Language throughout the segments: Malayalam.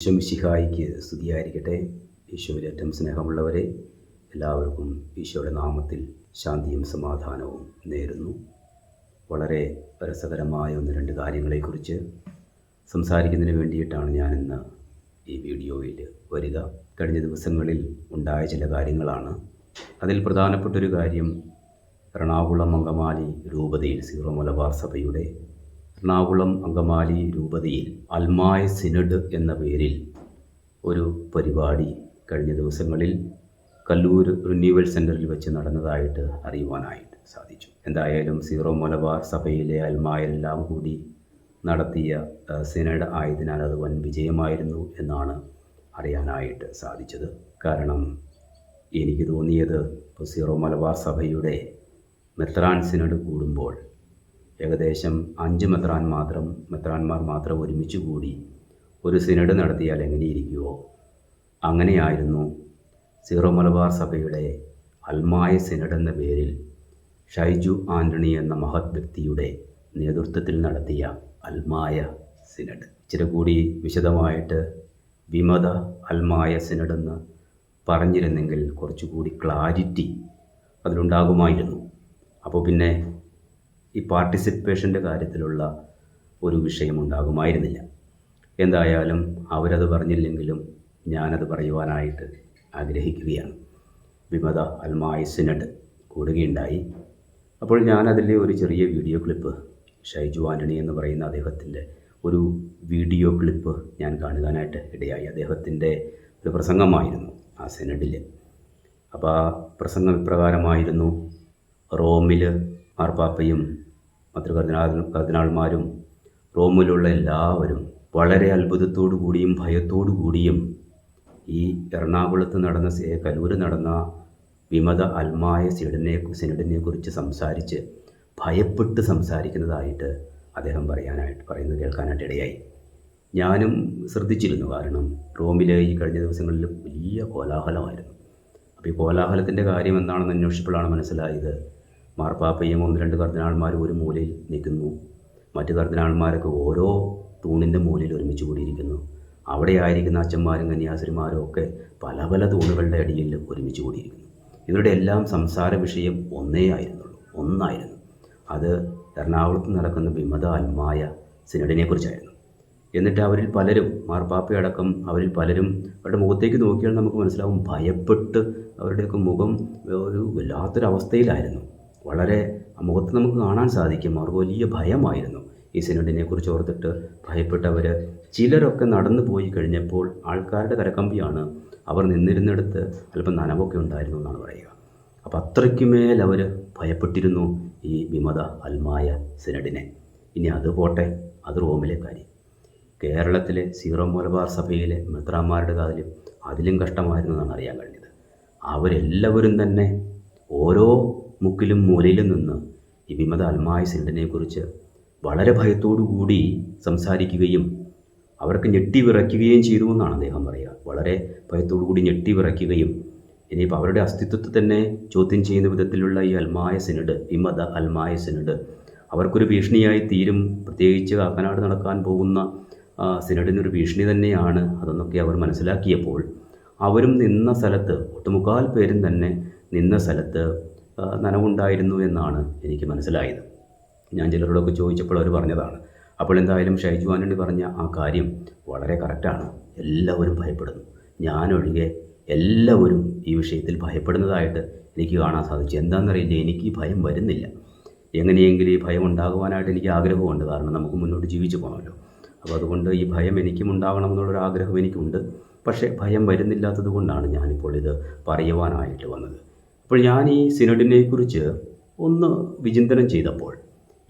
ഈശ്വമിശിഹായിക്ക് സ്തുതിയായിരിക്കട്ടെ. ഈശോയിലേറ്റം സ്നേഹമുള്ളവരെ എല്ലാവർക്കും ഈശോയുടെ നാമത്തിൽ ശാന്തിയും സമാധാനവും നേരുന്നു. വളരെ രസകരമായ ഒന്ന് രണ്ട് കാര്യങ്ങളെക്കുറിച്ച് സംസാരിക്കുന്നതിന് വേണ്ടിയിട്ടാണ് ഞാനിന്ന് ഈ വീഡിയോയിൽ വരിക. കഴിഞ്ഞ ദിവസങ്ങളിൽ ഉണ്ടായ ചില കാര്യങ്ങളാണ്. അതിൽ പ്രധാനപ്പെട്ടൊരു കാര്യം എറണാകുളം അങ്കമാലി രൂപതയിൽ സീറോ മലബാർ സഭയുടെ എറണാകുളം അങ്കമാലി രൂപതയിൽ അൽമായ സിനഡ് എന്ന പേരിൽ ഒരു പരിപാടി കഴിഞ്ഞ ദിവസങ്ങളിൽ കല്ലൂർ റിന്യൂവൽ സെന്ററിൽ വെച്ച് നടന്നതായിട്ട് അറിയുവാനായിട്ട് സാധിച്ചു. എന്തായാലും സീറോ മലബാർ സഭയിലെ അൽമായെല്ലാം കൂടി നടത്തിയ സിനഡ് ആയതിനാൽ അത് വൻ വിജയമായിരുന്നു എന്നാണ് അറിയാനായിട്ട് സാധിച്ചത്. കാരണം എനിക്ക് തോന്നിയത് ഇപ്പോൾ സീറോ മലബാർ സഭയുടെ മെത്രാൻ സിനഡ് കൂടുമ്പോൾ ഏകദേശം അഞ്ച് മെത്രാൻ മാത്രം മെത്രാന്മാർ മാത്രം ഒരുമിച്ച് കൂടി ഒരു സിനഡ് നടത്തിയാൽ എങ്ങനെയിരിക്കുമോ അങ്ങനെയായിരുന്നു സീറോ മലബാർ സഭയുടെ അൽമായ സിനഡ് എന്ന പേരിൽ ഷൈജു ആന്റണി എന്ന മഹത് വ്യക്തിയുടെ നേതൃത്വത്തിൽ നടത്തിയ അൽമായ സിനഡ്. ഇച്ചിരി കൂടി വിശദമായിട്ട് വിമത അൽമായ സിനഡ് എന്ന് പറഞ്ഞിരുന്നെങ്കിൽ കുറച്ചുകൂടി ക്ലാരിറ്റി അതിലുണ്ടാകുമായിരുന്നു. അപ്പോൾ പിന്നെ ഈ പാർട്ടിസിപ്പേഷന്റെ കാര്യത്തിലുള്ള ഒരു വിഷയമുണ്ടാകുമായിരുന്നില്ല. എന്തായാലും അവരത് പറഞ്ഞില്ലെങ്കിലും ഞാനത് പറയുവാനായിട്ട് ആഗ്രഹിക്കുകയാണ്. വിമത അൽമായ സിനഡ് കൂടുകയുണ്ടായി. അപ്പോൾ ഞാനതിലെ ഒരു ചെറിയ വീഡിയോ ക്ലിപ്പ് ഷൈജു ആന്റണി എന്ന് പറയുന്ന അദ്ദേഹത്തിന്റെ ഒരു വീഡിയോ ക്ലിപ്പ് ഞാൻ കാണുവാനായിട്ട് ഇടയായി. അദ്ദേഹത്തിന്റെ ഒരു പ്രസംഗമായിരുന്നു ആ സിനഡിൽ അപ്പോൾ ആ പ്രസംഗം ഇപ്രകാരമായിരുന്നു. റോമിൽ മാർപ്പാപ്പയും മറ്റു കർദിനാൾ കർദിനാൾമാരും റോമിലുള്ള എല്ലാവരും വളരെ അത്ഭുതത്തോടു കൂടിയും ഭയത്തോടു കൂടിയും ഈ എറണാകുളത്ത് നടന്ന കലൂര് നടന്ന വിമത അൽമായ സിനഡിനെ സിനഡിനെ കുറിച്ച് സംസാരിച്ച് ഭയപ്പെട്ട് സംസാരിക്കുന്നതായിട്ട് അദ്ദേഹം പറയാനായിട്ട് പറയുന്നത് കേൾക്കാനായിട്ട് ഇടയായി. ഞാനും ശ്രദ്ധിച്ചിരുന്നു കാരണം റോമിലെ ഈ കഴിഞ്ഞ ദിവസങ്ങളിൽ വലിയ കോലാഹലമായിരുന്നു. അപ്പോൾ ഈ കോലാഹലത്തിന്റെ കാര്യം എന്താണെന്ന് അന്വേഷിച്ചപ്പോഴാണ് മനസ്സിലായത് മാർപ്പാപ്പയും ഒന്ന് രണ്ട് കർദിനാൾമാരും ഒരു മൂലയിൽ നിൽക്കുന്നു. മറ്റു കർദിനാൾമാരൊക്കെ ഓരോ തൂണിന്റെ മൂലയിൽ ഒരുമിച്ച് കൂടിയിരിക്കുന്നു. അവിടെയായിരിക്കുന്ന അച്ഛന്മാരും കന്യാസ്ത്രീമാരും ഒക്കെ പല പല തൂണുകളുടെ അടിയിൽ ഒരുമിച്ച് കൂടിയിരിക്കുന്നു. ഇവരുടെ എല്ലാം സംസാര വിഷയം ഒന്നേ ആയിരുന്നുള്ളൂ. ഒന്നായിരുന്നു. അത് എറണാകുളത്ത് നടക്കുന്ന വിമത അൽമായ സിനഡിനെ കുറിച്ചായിരുന്നു എന്നിട്ട് അവരിൽ പലരും മാർപ്പാപ്പയടക്കം അവരിൽ പലരും അവരുടെ മുഖത്തേക്ക് നോക്കിയാൽ നമുക്ക് മനസ്സിലാവും ഭയപ്പെട്ട് അവരുടെയൊക്കെ മുഖം ഒരു വല്ലാത്തൊരവസ്ഥയിലായിരുന്നു. വളരെ മുഖത്ത് നമുക്ക് കാണാൻ സാധിക്കും. അവർക്ക് വലിയ ഭയമായിരുന്നു. ഈ സിനഡിനെ കുറിച്ച് ഓർത്തിട്ട് ഭയപ്പെട്ടവർ ചിലരൊക്കെ നടന്നു പോയി കഴിഞ്ഞപ്പോൾ ആൾക്കാരുടെ കരക്കമ്പിയാണ് അവർ നിന്നിരുന്നിടത്ത് അല്പം നനവൊക്കെ ഉണ്ടായിരുന്നു എന്നാണ് പറയുക. അപ്പോൾ അത്രയ്ക്കുമേൽ അവർ ഭയപ്പെട്ടിരുന്നു ഈ വിമത അൽമായ സിനഡിനെ. ഇനി അത് പോട്ടെ അത് റോമിലെ കാര്യം. കേരളത്തിലെ സീറോ മലബാർ സഭയിലെ മെത്രാന്മാരുടെ കാര്യം അതിലും കഷ്ടമായിരുന്നു എന്നാണ് അറിയാൻ കഴിഞ്ഞത്. അവരെല്ലാവരും തന്നെ ഓരോ മുക്കിലും മൂലയിലും നിന്ന് ഈ വിമത അൽമായ സിനഡിനെ കുറിച്ച് വളരെ ഭയത്തോടുകൂടി സംസാരിക്കുകയും അവർക്ക് ഞെട്ടി വിറയ്ക്കുകയും ചെയ്തു എന്നാണ് അദ്ദേഹം പറയുക. വളരെ ഭയത്തോടുകൂടി ഞെട്ടി വിറയ്ക്കുകയും ഇനിയിപ്പോൾ അവരുടെ അസ്തിത്വത്തെ തന്നെ ചോദ്യം ചെയ്യുന്ന വിധത്തിലുള്ള ഈ അൽമായ സെനഡ് വിമത അൽമായ സെനഡ് അവർക്കൊരു ഭീഷണിയായി തീരും. പ്രത്യേകിച്ച് കാക്കനാട് നടക്കാൻ പോകുന്ന സെനഡിനൊരു ഭീഷണി തന്നെയാണ് അതെന്നൊക്കെ അവർ മനസ്സിലാക്കിയപ്പോൾ അവരും നിന്ന സ്ഥലത്ത് ഒട്ടുമുക്കാൽ പേരും തന്നെ നിന്ന സ്ഥലത്ത് നനവുണ്ടായിരുന്നു എന്നാണ് എനിക്ക് മനസ്സിലായത്. ഞാൻ ചിലരോടൊക്കെ ചോദിച്ചപ്പോൾ അവർ പറഞ്ഞതാണ്. അപ്പോൾ എന്തായാലും ഷൈജു ആന്റണി പറഞ്ഞ ആ കാര്യം വളരെ കറക്റ്റാണ് എല്ലാവരും ഭയപ്പെടുന്നു. ഞാനൊഴികെ എല്ലാവരും ഈ വിഷയത്തിൽ ഭയപ്പെടുന്നതായിട്ട് എനിക്ക് കാണാൻ സാധിച്ചു. എന്താണെന്നറിയില്ല എനിക്ക് ഈ ഭയം വരുന്നില്ല. എങ്ങനെയെങ്കിലും ഈ ഭയം ഉണ്ടാകുവാനായിട്ട് എനിക്ക് ആഗ്രഹമുണ്ട്. കാരണം നമുക്ക് മുന്നോട്ട് ജീവിച്ചു പോകണമല്ലോ അപ്പോൾ അതുകൊണ്ട് ഈ ഭയം എനിക്കും ഉണ്ടാകണമെന്നുള്ളൊരു ആഗ്രഹം എനിക്കുണ്ട്. പക്ഷേ ഭയം വരുന്നില്ലാത്തത് കൊണ്ടാണ് ഞാനിപ്പോൾ ഇത് പറയുവാനായിട്ട് വന്നത്. അപ്പോൾ ഞാൻ ഈ സിനഡിനെ കുറിച്ച് ഒന്ന് വിചിന്തനം ചെയ്തപ്പോൾ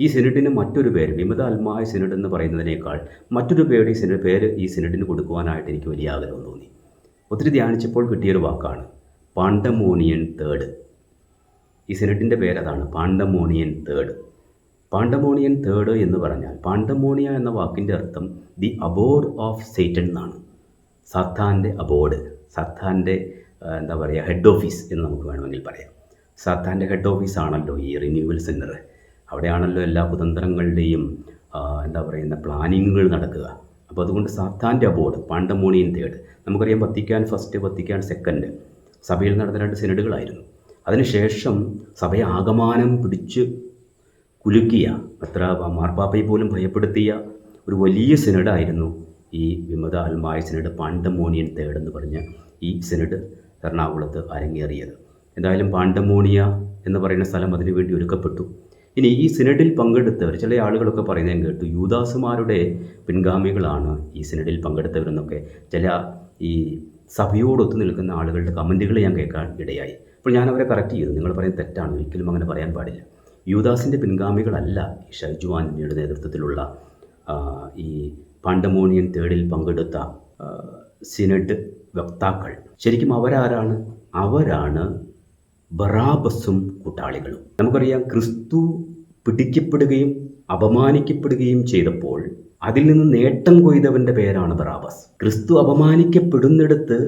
ഈ സിനഡിന് മറ്റൊരു പേര് വിമത അൽമായ സിനഡ് എന്ന് പറയുന്നതിനേക്കാൾ മറ്റൊരു പേര് ഈ സിനഡ് പേര് ഈ സിനഡിന് കൊടുക്കുവാനായിട്ട് എനിക്ക് വലിയ ആഗ്രഹം തോന്നി. ഒത്തിരി ധ്യാനിച്ചപ്പോൾ കിട്ടിയൊരു വാക്കാണ് പാണ്ടമോണിയൻ തേർഡ്. ഈ സിനഡിന്റെ പേരതാണ് പാണ്ടമോണിയൻ തേർഡ്. പാണ്ടമോണിയൻ തേർഡ് എന്ന് പറഞ്ഞാൽ പാണ്ടമോണിയ എന്ന വാക്കിന്റെ അർത്ഥം ദി അബോർഡ് ഓഫ് സേറ്റൻ എന്നാണ്. സത്താന്റെ അബോർഡ് സാത്താന്റെ എന്താ പറയുക ഹെഡ് ഓഫീസ് എന്ന് നമുക്ക് വേണമെങ്കിൽ പറയാം. സാത്താന്റെ ഹെഡ് ഓഫീസ് ആണല്ലോ ഈ റിന്യൂവൽ സെന്റർ അവിടെയാണല്ലോ എല്ലാ കുതന്ത്രങ്ങളുടെയും എന്താ പറയുന്ന പ്ലാനിങ്ങുകൾ നടക്കുക. അപ്പോൾ അതുകൊണ്ട് സാത്താന്റെ അബോർഡ് പാണ്ടമോണിയൻ തേർഡ് നമുക്കറിയാം വത്തിക്കാൻ ഫസ്റ്റ് വത്തിക്കാൻ സെക്കൻഡ് സഭയിൽ നടന്ന രണ്ട് സെനഡുകളായിരുന്നു അതിനുശേഷം സഭയെ ആകമാനം പിടിച്ച് കുലുക്കിയ അത്ര മാർപ്പാപ്പയെ പോലും ഭയപ്പെടുത്തിയ ഒരു വലിയ സിനഡായിരുന്നു ഈ വിമത അൽമായ സിനഡ് പാണ്ടമോണിയൻ തേർഡ് എന്ന് പറഞ്ഞ ഈ സിനഡ് എറണാകുളത്ത് അരങ്ങേറിയത്. എന്തായാലും പാണ്ടമോണിയ എന്ന് പറയുന്ന സ്ഥലം അതിനുവേണ്ടി ഒരുക്കപ്പെട്ടു. ഇനി ഈ സിനഡിൽ പങ്കെടുത്തവർ ചില ആളുകളൊക്കെ പറയുന്നത് കേട്ടു യൂദാസുമാരുടെ പിൻഗാമികളാണ് ഈ സിനഡിൽ പങ്കെടുത്തവരെന്നൊക്കെ. ചില ഈ സഭയോടൊത്തു നിൽക്കുന്ന ആളുകളുടെ കമന്റുകൾ ഞാൻ കേൾക്കാൻ ഇടയായി. അപ്പോൾ ഞാൻ അവരെ കറക്റ്റ് ചെയ്തു. നിങ്ങൾ പറയുന്നത് തെറ്റാണ്. ഒരിക്കലും അങ്ങനെ പറയാൻ പാടില്ല. യൂദാസിന്റെ പിൻഗാമികളല്ല ഈ ഷൈജു നേതൃത്വത്തിലുള്ള ഈ പാണ്ടമോണിയൻ തേർഡിൽ പങ്കെടുത്ത സിനഡ് വക്താക്കൾ. ശരിക്കും അവരാരാണ്? അവരാണ് ബറാബസും കൂട്ടാളികളും. നമുക്കറിയാം ക്രിസ്തു പിടിക്കപ്പെടുകയും അപമാനിക്കപ്പെടുകയും ചെയ്തപ്പോൾ അതിൽ നിന്ന് നേട്ടം കൊയ്തവന്റെ പേരാണ് ബറാബസ്. ക്രിസ്തു അപമാനിക്കപ്പെടുന്നിടത്ത്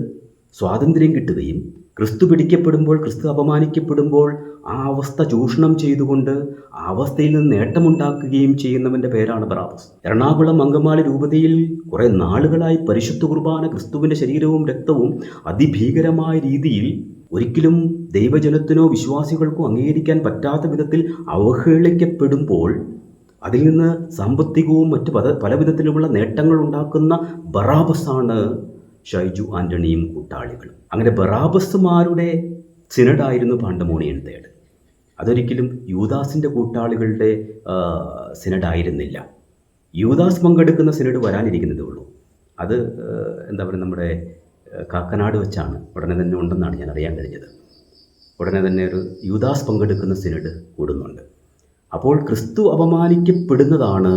സ്വാതന്ത്ര്യം കിട്ടുകയും ക്രിസ്തു പിടിക്കപ്പെടുമ്പോൾ ക്രിസ്തു അപമാനിക്കപ്പെടുമ്പോൾ ആ അവസ്ഥ ചൂഷണം ചെയ്തുകൊണ്ട് ആ അവസ്ഥയിൽ നിന്ന് നേട്ടമുണ്ടാക്കുകയും ചെയ്യുന്നവന്റെ പേരാണ് ബറാബസ്. എറണാകുളം അങ്കമാലി രൂപതയിൽ കുറേ നാളുകളായി പരിശുദ്ധ കുർബാന ക്രിസ്തുവിന്റെ ശരീരവും രക്തവും അതിഭീകരമായ രീതിയിൽ ഒരിക്കലും ദൈവജനത്തിനോ വിശ്വാസികൾക്കോ അംഗീകരിക്കാൻ പറ്റാത്ത വിധത്തിൽ അവഹേളിക്കപ്പെടുമ്പോൾ അതിൽ നിന്ന് സാമ്പത്തികവും മറ്റ് പല പല വിധത്തിലുമുള്ള നേട്ടങ്ങൾ ഉണ്ടാക്കുന്ന ബറാബസാണ് ഷൈജു ആന്റണിയും കൂട്ടാളികളും. അങ്ങനെ ബറാബസ്തുമാരുടെ സിനഡായിരുന്നു പാണ്ടമോണിയൻ തേട്. അതൊരിക്കലും യൂദാസിന്റെ കൂട്ടാളികളുടെ സിനഡായിരുന്നില്ല. യൂദാസ് പങ്കെടുക്കുന്ന സിനഡ് വരാനിരിക്കുന്നതേ ഉള്ളൂ. അത് എന്താ പറയുക നമ്മുടെ കാക്കനാട് വെച്ചാണ് ഉടനെ തന്നെ ഉണ്ടെന്നാണ് ഞാൻ അറിയാൻ കഴിഞ്ഞത്. ഉടനെ തന്നെ ഒരു യൂദാസ് പങ്കെടുക്കുന്ന സിനഡ് കൂടുന്നുണ്ട്. അപ്പോൾ ക്രിസ്തു അപമാനിക്കപ്പെടുന്നതാണ്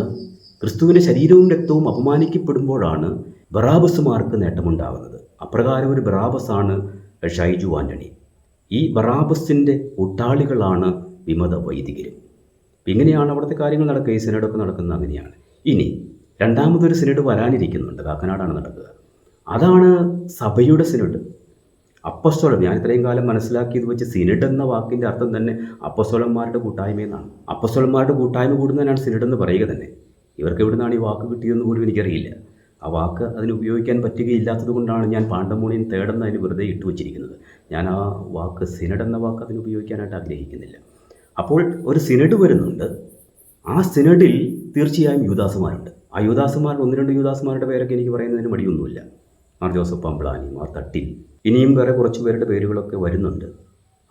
ക്രിസ്തുവിന്റെ ശരീരവും രക്തവും അപമാനിക്കപ്പെടുമ്പോഴാണ് ബറാബസുമാർക്ക് നേട്ടമുണ്ടാകുന്നത് അപ്രകാരം ഒരു ബറാബസാണ് ഷൈജു ആന്റണി ഈ ബറാബസിന്റെ കൂട്ടാളികളാണ് വിമത വൈദികരും. ഇങ്ങനെയാണ് അവിടുത്തെ കാര്യങ്ങൾ നടക്കുക. ഈ സിനഡൊക്കെ നടക്കുന്നത് അങ്ങനെയാണ്. ഇനി രണ്ടാമതൊരു സിനഡ് വരാനിരിക്കുന്നുണ്ട്. കാക്കനാടാണ് നടക്കുക. അതാണ് സഭയുടെ സിനഡ്. അപ്പസ്തോളം ഞാൻ ഇത്രയും കാലം മനസ്സിലാക്കിയത് വെച്ച് സിനഡ് എന്ന വാക്കിന്റെ അർത്ഥം തന്നെ അപ്പസ്തോളന്മാരുടെ കൂട്ടായ്മ എന്നാണ്. അപ്പസ്തോളന്മാരുടെ കൂട്ടായ്മ കൂടുന്നതിനാണ് സിനഡ് എന്ന് പറയുക തന്നെ. ഇവർക്ക് എവിടെ നിന്നാണ് ഈ വാക്ക് കിട്ടിയതെന്ന് പോലും എനിക്കറിയില്ല. ആ വാക്ക് അതിന് ഉപയോഗിക്കാൻ പറ്റുകയില്ലാത്തത് കൊണ്ടാണ് ഞാൻ പാണ്ഡമോണിയൻ തേടെന്ന് അതിന് വെറുതെ ഇട്ട് വച്ചിരിക്കുന്നത്. ഞാൻ ആ വാക്ക് സിനഡ് എന്ന വാക്ക് അതിന് ഉപയോഗിക്കാനായിട്ട് ആഗ്രഹിക്കുന്നില്ല. അപ്പോൾ ഒരു സിനഡ് വരുന്നുണ്ട്. ആ സിനഡിൽ തീർച്ചയായും യൂദാസുമാരുണ്ട് ആ യൂദാസുമാർ ഒന്ന് രണ്ട് യൂദാസുമാരുടെ പേരൊക്കെ എനിക്ക് പറയുന്നതിന് മടിയൊന്നുമില്ല. മാർ ജോസഫ് പമ്പ്ളാനി മാർ തട്ടിൽ ഇനിയും വേറെ കുറച്ച് പേരുടെ പേരുകളൊക്കെ വരുന്നുണ്ട്.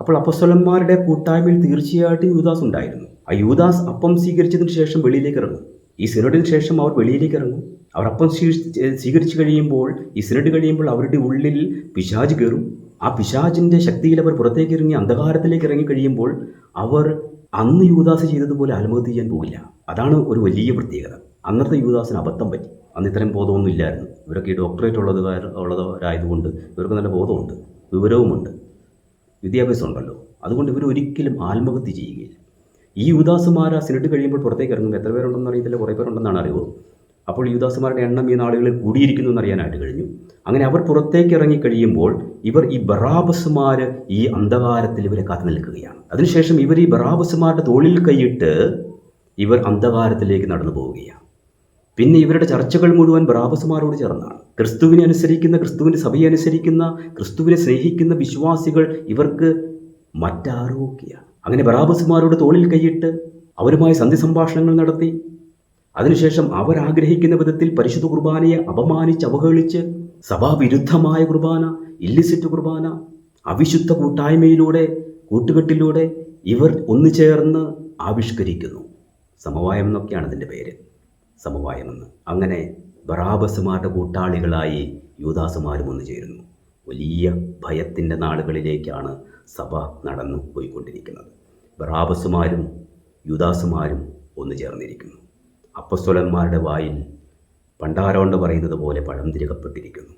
അപ്പോൾ അപ്പസ്വലന്മാരുടെ കൂട്ടായ്മയിൽ തീർച്ചയായിട്ടും യൂദാസ് ഉണ്ടായിരുന്നു. ആ യൂദാസ് അപ്പം സ്വീകരിച്ചതിന് ശേഷം വെളിയിലേക്ക് ഇറങ്ങും. ഈ സിനഡിന് ശേഷം അവർ വെളിയിലേക്ക് ഇറങ്ങും. സ്വീ- സ്വീകരിച്ചു കഴിയുമ്പോൾ ഈ കഴിയുമ്പോൾ അവരുടെ ഉള്ളിൽ പിശാജ് കയറും. ആ പിശാജിന്റെ ശക്തിയിൽ അവർ പുറത്തേക്ക് ഇറങ്ങി അന്ധകാരത്തിലേക്ക് ഇറങ്ങി കഴിയുമ്പോൾ അവർ അന്ന് യൂദാസ് ചെയ്തതുപോലെ ആത്മഹത്യ ചെയ്യാൻ പോകില്ല. അതാണ് ഒരു വലിയ പ്രത്യേകത. അന്നത്തെ യൂദാസിന് അബദ്ധം പറ്റി. അന്ന് ഇത്രയും ബോധമൊന്നും ഇല്ലായിരുന്നു. ഇവരൊക്കെ ഈ ഡോക്ടറേറ്റ് ഉള്ളത് ഉള്ളവരായതുകൊണ്ട് ഇവർക്ക് നല്ല ബോധമുണ്ട് വിവരവുമുണ്ട് വിദ്യാഭ്യാസം ഉണ്ടല്ലോ അതുകൊണ്ട് ഇവർ ഒരിക്കലും ആത്മഹത്യ ചെയ്യുകയില്ല. ഈ യുദാസുമാർ ആ സിനഡ് കഴിയുമ്പോൾ പുറത്തേക്ക് ഇറങ്ങും എത്ര പേരുണ്ടെന്ന് അറിയത്തില്ല? കുറേ പേരുണ്ടെന്നാണ് അറിവ്. അപ്പോൾ യുവദാസന്മാരുടെ എണ്ണം ഈ നാളുകളിൽ കൂടിയിരിക്കുന്നു എന്നറിയാനായിട്ട് കഴിഞ്ഞു. അങ്ങനെ അവർ പുറത്തേക്ക് ഇറങ്ങി കഴിയുമ്പോൾ ഇവർ ഈ ബറാബസുമാർ ഈ അന്ധകാരത്തിൽ ഇവരെ കാത്തു നിൽക്കുകയാണ്. അതിനുശേഷം ഇവർ ഈ ബറാബസുമാരുടെ തോളിൽ കൈയിട്ട് ഇവർ അന്ധകാരത്തിലേക്ക് നടന്നു പോവുകയാണ്. പിന്നെ ഇവരുടെ ചർച്ചകൾ മുഴുവൻ ബറാബസുമാരോട് ചേർന്നാണ്. ക്രിസ്തുവിനെ അനുസരിക്കുന്ന ക്രിസ്തുവിന്റെ സഭയെ അനുസരിക്കുന്ന ക്രിസ്തുവിനെ സ്നേഹിക്കുന്ന വിശ്വാസികൾ ഇവർക്ക് മറ്റാരോഗ്യാണ് അങ്ങനെ ബറാബസുമാരോട് തോളിൽ കൈയിട്ട് അവരുമായി സന്ധി സംഭാഷണങ്ങൾ നടത്തി. അതിനുശേഷം അവർ ആഗ്രഹിക്കുന്ന വിധത്തിൽ പരിശുദ്ധ കുർബാനയെ അപമാനിച്ച് അവഹേളിച്ച് സഭാവിരുദ്ധമായ കുർബാന ഇല്ലിസിറ്റ് കുർബാന അവിശുദ്ധ കൂട്ടായ്മയിലൂടെ കൂട്ടുകെട്ടിലൂടെ ഇവർ ഒന്നു ചേർന്ന് ആവിഷ്കരിക്കുന്നു. സമവായം എന്നൊക്കെയാണ് അതിന്റെ പേര്. സമവായം എന്ന്. അങ്ങനെ ബറാബസുമാരുടെ കൂട്ടാളികളായി യൂദാസുമാരും ഒന്നു ചേരുന്നു വലിയ ഭയത്തിന്റെ നാളുകളിലേക്കാണ് സഭ നടന്നു പോയിക്കൊണ്ടിരിക്കുന്നത് ബറാബസുമാരും യൂദാസുമാരും ഒന്നു ചേർന്നിരിക്കുന്നു അപ്പസ്വലന്മാരുടെ വായിൽ പണ്ടാരോണ്ട് പറയുന്നത് പോലെ പഴം തിരകപ്പെട്ടിരിക്കുന്നു.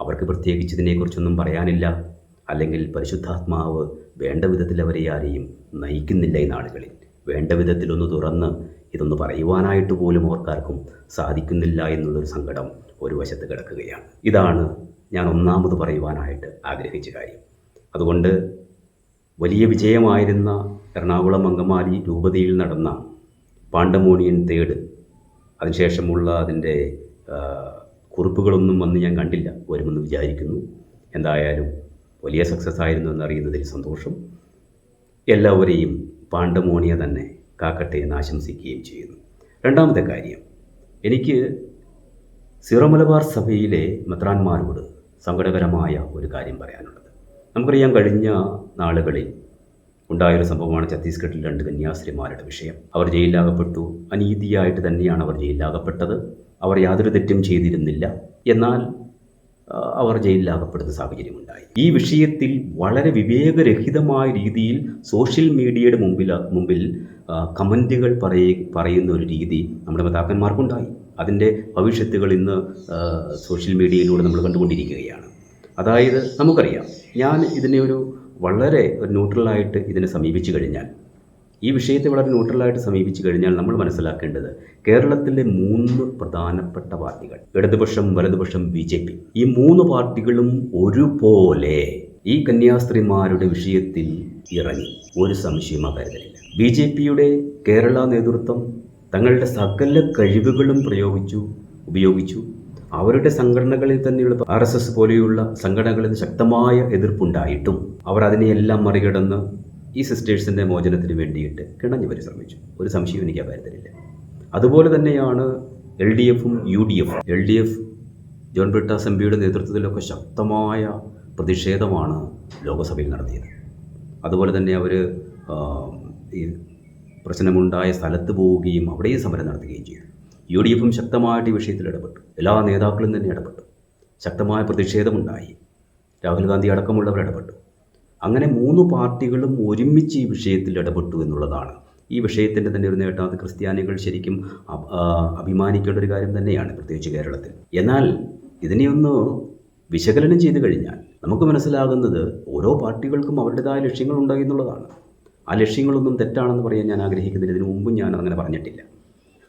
അവർക്ക് പ്രത്യേകിച്ച് ഇതിനെക്കുറിച്ചൊന്നും പറയാനില്ല. അല്ലെങ്കിൽ പരിശുദ്ധാത്മാവ് വേണ്ട വിധത്തിൽ അവരെ ആരെയും നയിക്കുന്നില്ല ഈ നാടുകളിൽ വേണ്ട വിധത്തിലൊന്ന് തുറന്ന് ഇതൊന്ന് പറയുവാനായിട്ട് പോലും അവർക്കാർക്കും സാധിക്കുന്നില്ല എന്നുള്ളൊരു സങ്കടം ഒരു വശത്ത് കിടക്കുകയാണ്. ഇതാണ് ഞാൻ ഒന്നാമത് പറയുവാനായിട്ട് ആഗ്രഹിച്ച കാര്യം. അതുകൊണ്ട് വലിയ വിജയമായിരുന്ന എറണാകുളം അങ്കമാലി രൂപതയിൽ നടന്ന പാണ്ടമോണിയൻ തേട് അതിനുശേഷമുള്ള അതിന്റെ കുറിപ്പുകളൊന്നും വന്ന് ഞാൻ കണ്ടില്ല. വരുമെന്ന് വിചാരിക്കുന്നു. എന്തായാലും വലിയ സക്സസ് ആയിരുന്നു എന്നറിയുന്നതിൽ സന്തോഷം. എല്ലാവരെയും പാണ്ഡമോണിയ തന്നെ കാക്കട്ടെ എന്ന് ആശംസിക്കുകയും ചെയ്യുന്നു. രണ്ടാമത്തെ കാര്യം എനിക്ക് സിറമലബാർ സഭയിലെ മെത്രാന്മാരോട് സങ്കടകരമായ ഒരു കാര്യം പറയാനുള്ളത്. നമുക്കറിയാം കഴിഞ്ഞ നാളുകളിൽ ഉണ്ടായൊരു സംഭവമാണ് ഛത്തീസ്ഗഡിൽ രണ്ട് കന്യാസ്ത്രീമാരുടെ വിഷയം. അവർ ജയിലിലാകപ്പെട്ടു. അനീതിയായിട്ട് തന്നെയാണ് അവർ ജയിലിലാകപ്പെട്ടത്. അവർ യാതൊരു തെറ്റും ചെയ്തിരുന്നില്ല. എന്നാൽ അവർ ജയിലിലാകപ്പെടുന്ന സാഹചര്യമുണ്ടായി ഈ വിഷയത്തിൽ വളരെ വിവേകരഹിതമായ രീതിയിൽ സോഷ്യൽ മീഡിയയുടെ മുമ്പിൽ മുമ്പിൽ കമന്റുകൾ പറയ പറയുന്ന ഒരു രീതി നമ്മുടെ നേതാക്കന്മാർക്കുണ്ടായി അതിന്റെ ഭവിഷ്യത്തുകൾ ഇന്ന് സോഷ്യൽ മീഡിയയിലൂടെ നമ്മൾ കണ്ടുകൊണ്ടിരിക്കുകയാണ്. അതായത് നമുക്കറിയാം. ഞാൻ ഇതിനെ ഒരു വളരെ ഒരു ന്യൂട്രലായിട്ട് ഇതിനെ സമീപിച്ചു കഴിഞ്ഞാൽ ഈ വിഷയത്തെ വളരെ ന്യൂട്രലായിട്ട് സമീപിച്ചു കഴിഞ്ഞാൽ നമ്മൾ മനസ്സിലാക്കേണ്ടത് കേരളത്തിലെ മൂന്ന് പ്രധാനപ്പെട്ട പാർട്ടികൾ ഇടതുപക്ഷം വലതുപക്ഷം ബി ജെ പി. ഈ മൂന്ന് പാർട്ടികളും ഒരുപോലെ ഈ കന്യാസ്ത്രീമാരുടെ വിഷയത്തിൽ ഇറങ്ങി. ഒരു സംശയമാ കരുതലില്ല ബി ജെ പിയുടെ കേരള നേതൃത്വം തങ്ങളുടെ സകല കഴിവുകളും പ്രയോഗിച്ചു ഉപയോഗിച്ചു. അവരുടെ സംഘടനകളിൽ തന്നെയുള്ള ആർ എസ് എസ് പോലെയുള്ള സംഘടനകളിൽ ശക്തമായ എതിർപ്പുണ്ടായിട്ടും അവർ അതിനെയെല്ലാം മറികടന്ന് ഈ സിസ്റ്റേഴ്സിന്റെ മോചനത്തിന് വേണ്ടിയിട്ട് കിണഞ്ഞു പരിശ്രമിച്ചു. ഒരു സംശയവും എനിക്ക് ആ അതുപോലെ തന്നെയാണ് എൽ ഡി എഫും യു ഡി എഫും. L D F John Brittas M പിയുടെ നേതൃത്വത്തിലൊക്കെ ശക്തമായ പ്രതിഷേധമാണ് ലോകസഭയിൽ നടത്തിയത്. അതുപോലെ തന്നെ അവർ ഈ പ്രശ്നമുണ്ടായ സ്ഥലത്ത് പോവുകയും അവിടെയും സമരം നടത്തുകയും ചെയ്തു. യു ഡി എഫും ശക്തമായിട്ട് ഈ വിഷയത്തിൽ ഇടപെട്ടു. എല്ലാ നേതാക്കളും തന്നെ ഇടപെട്ടു. ശക്തമായ പ്രതിഷേധമുണ്ടായി. രാഹുൽ ഗാന്ധി അടക്കമുള്ളവർ ഇടപെട്ടു. അങ്ങനെ മൂന്ന് പാർട്ടികളും ഒരുമിച്ച് ഈ വിഷയത്തിൽ ഇടപെട്ടു എന്നുള്ളതാണ്. ഈ വിഷയത്തിന്റെ തന്നെ ഒരു നേട്ടം. അത് ക്രിസ്ത്യാനികൾ ശരിക്കും അഭിമാനിക്കേണ്ട ഒരു കാര്യം തന്നെയാണ് പ്രത്യേകിച്ച് കേരളത്തിൽ. എന്നാൽ ഇതിനെയൊന്ന് വിശകലനം ചെയ്തു കഴിഞ്ഞാൽ നമുക്ക് മനസ്സിലാകുന്നത് ഓരോ പാർട്ടികൾക്കും അവരുടേതായ ലക്ഷ്യങ്ങളുണ്ടായി എന്നുള്ളതാണ്. ആ ലക്ഷ്യങ്ങളൊന്നും തെറ്റാണെന്ന് പറയാൻ ഞാൻ ആഗ്രഹിക്കുന്നില്ല ഇതിനു മുമ്പും ഞാൻ അങ്ങനെ പറഞ്ഞിട്ടില്ല.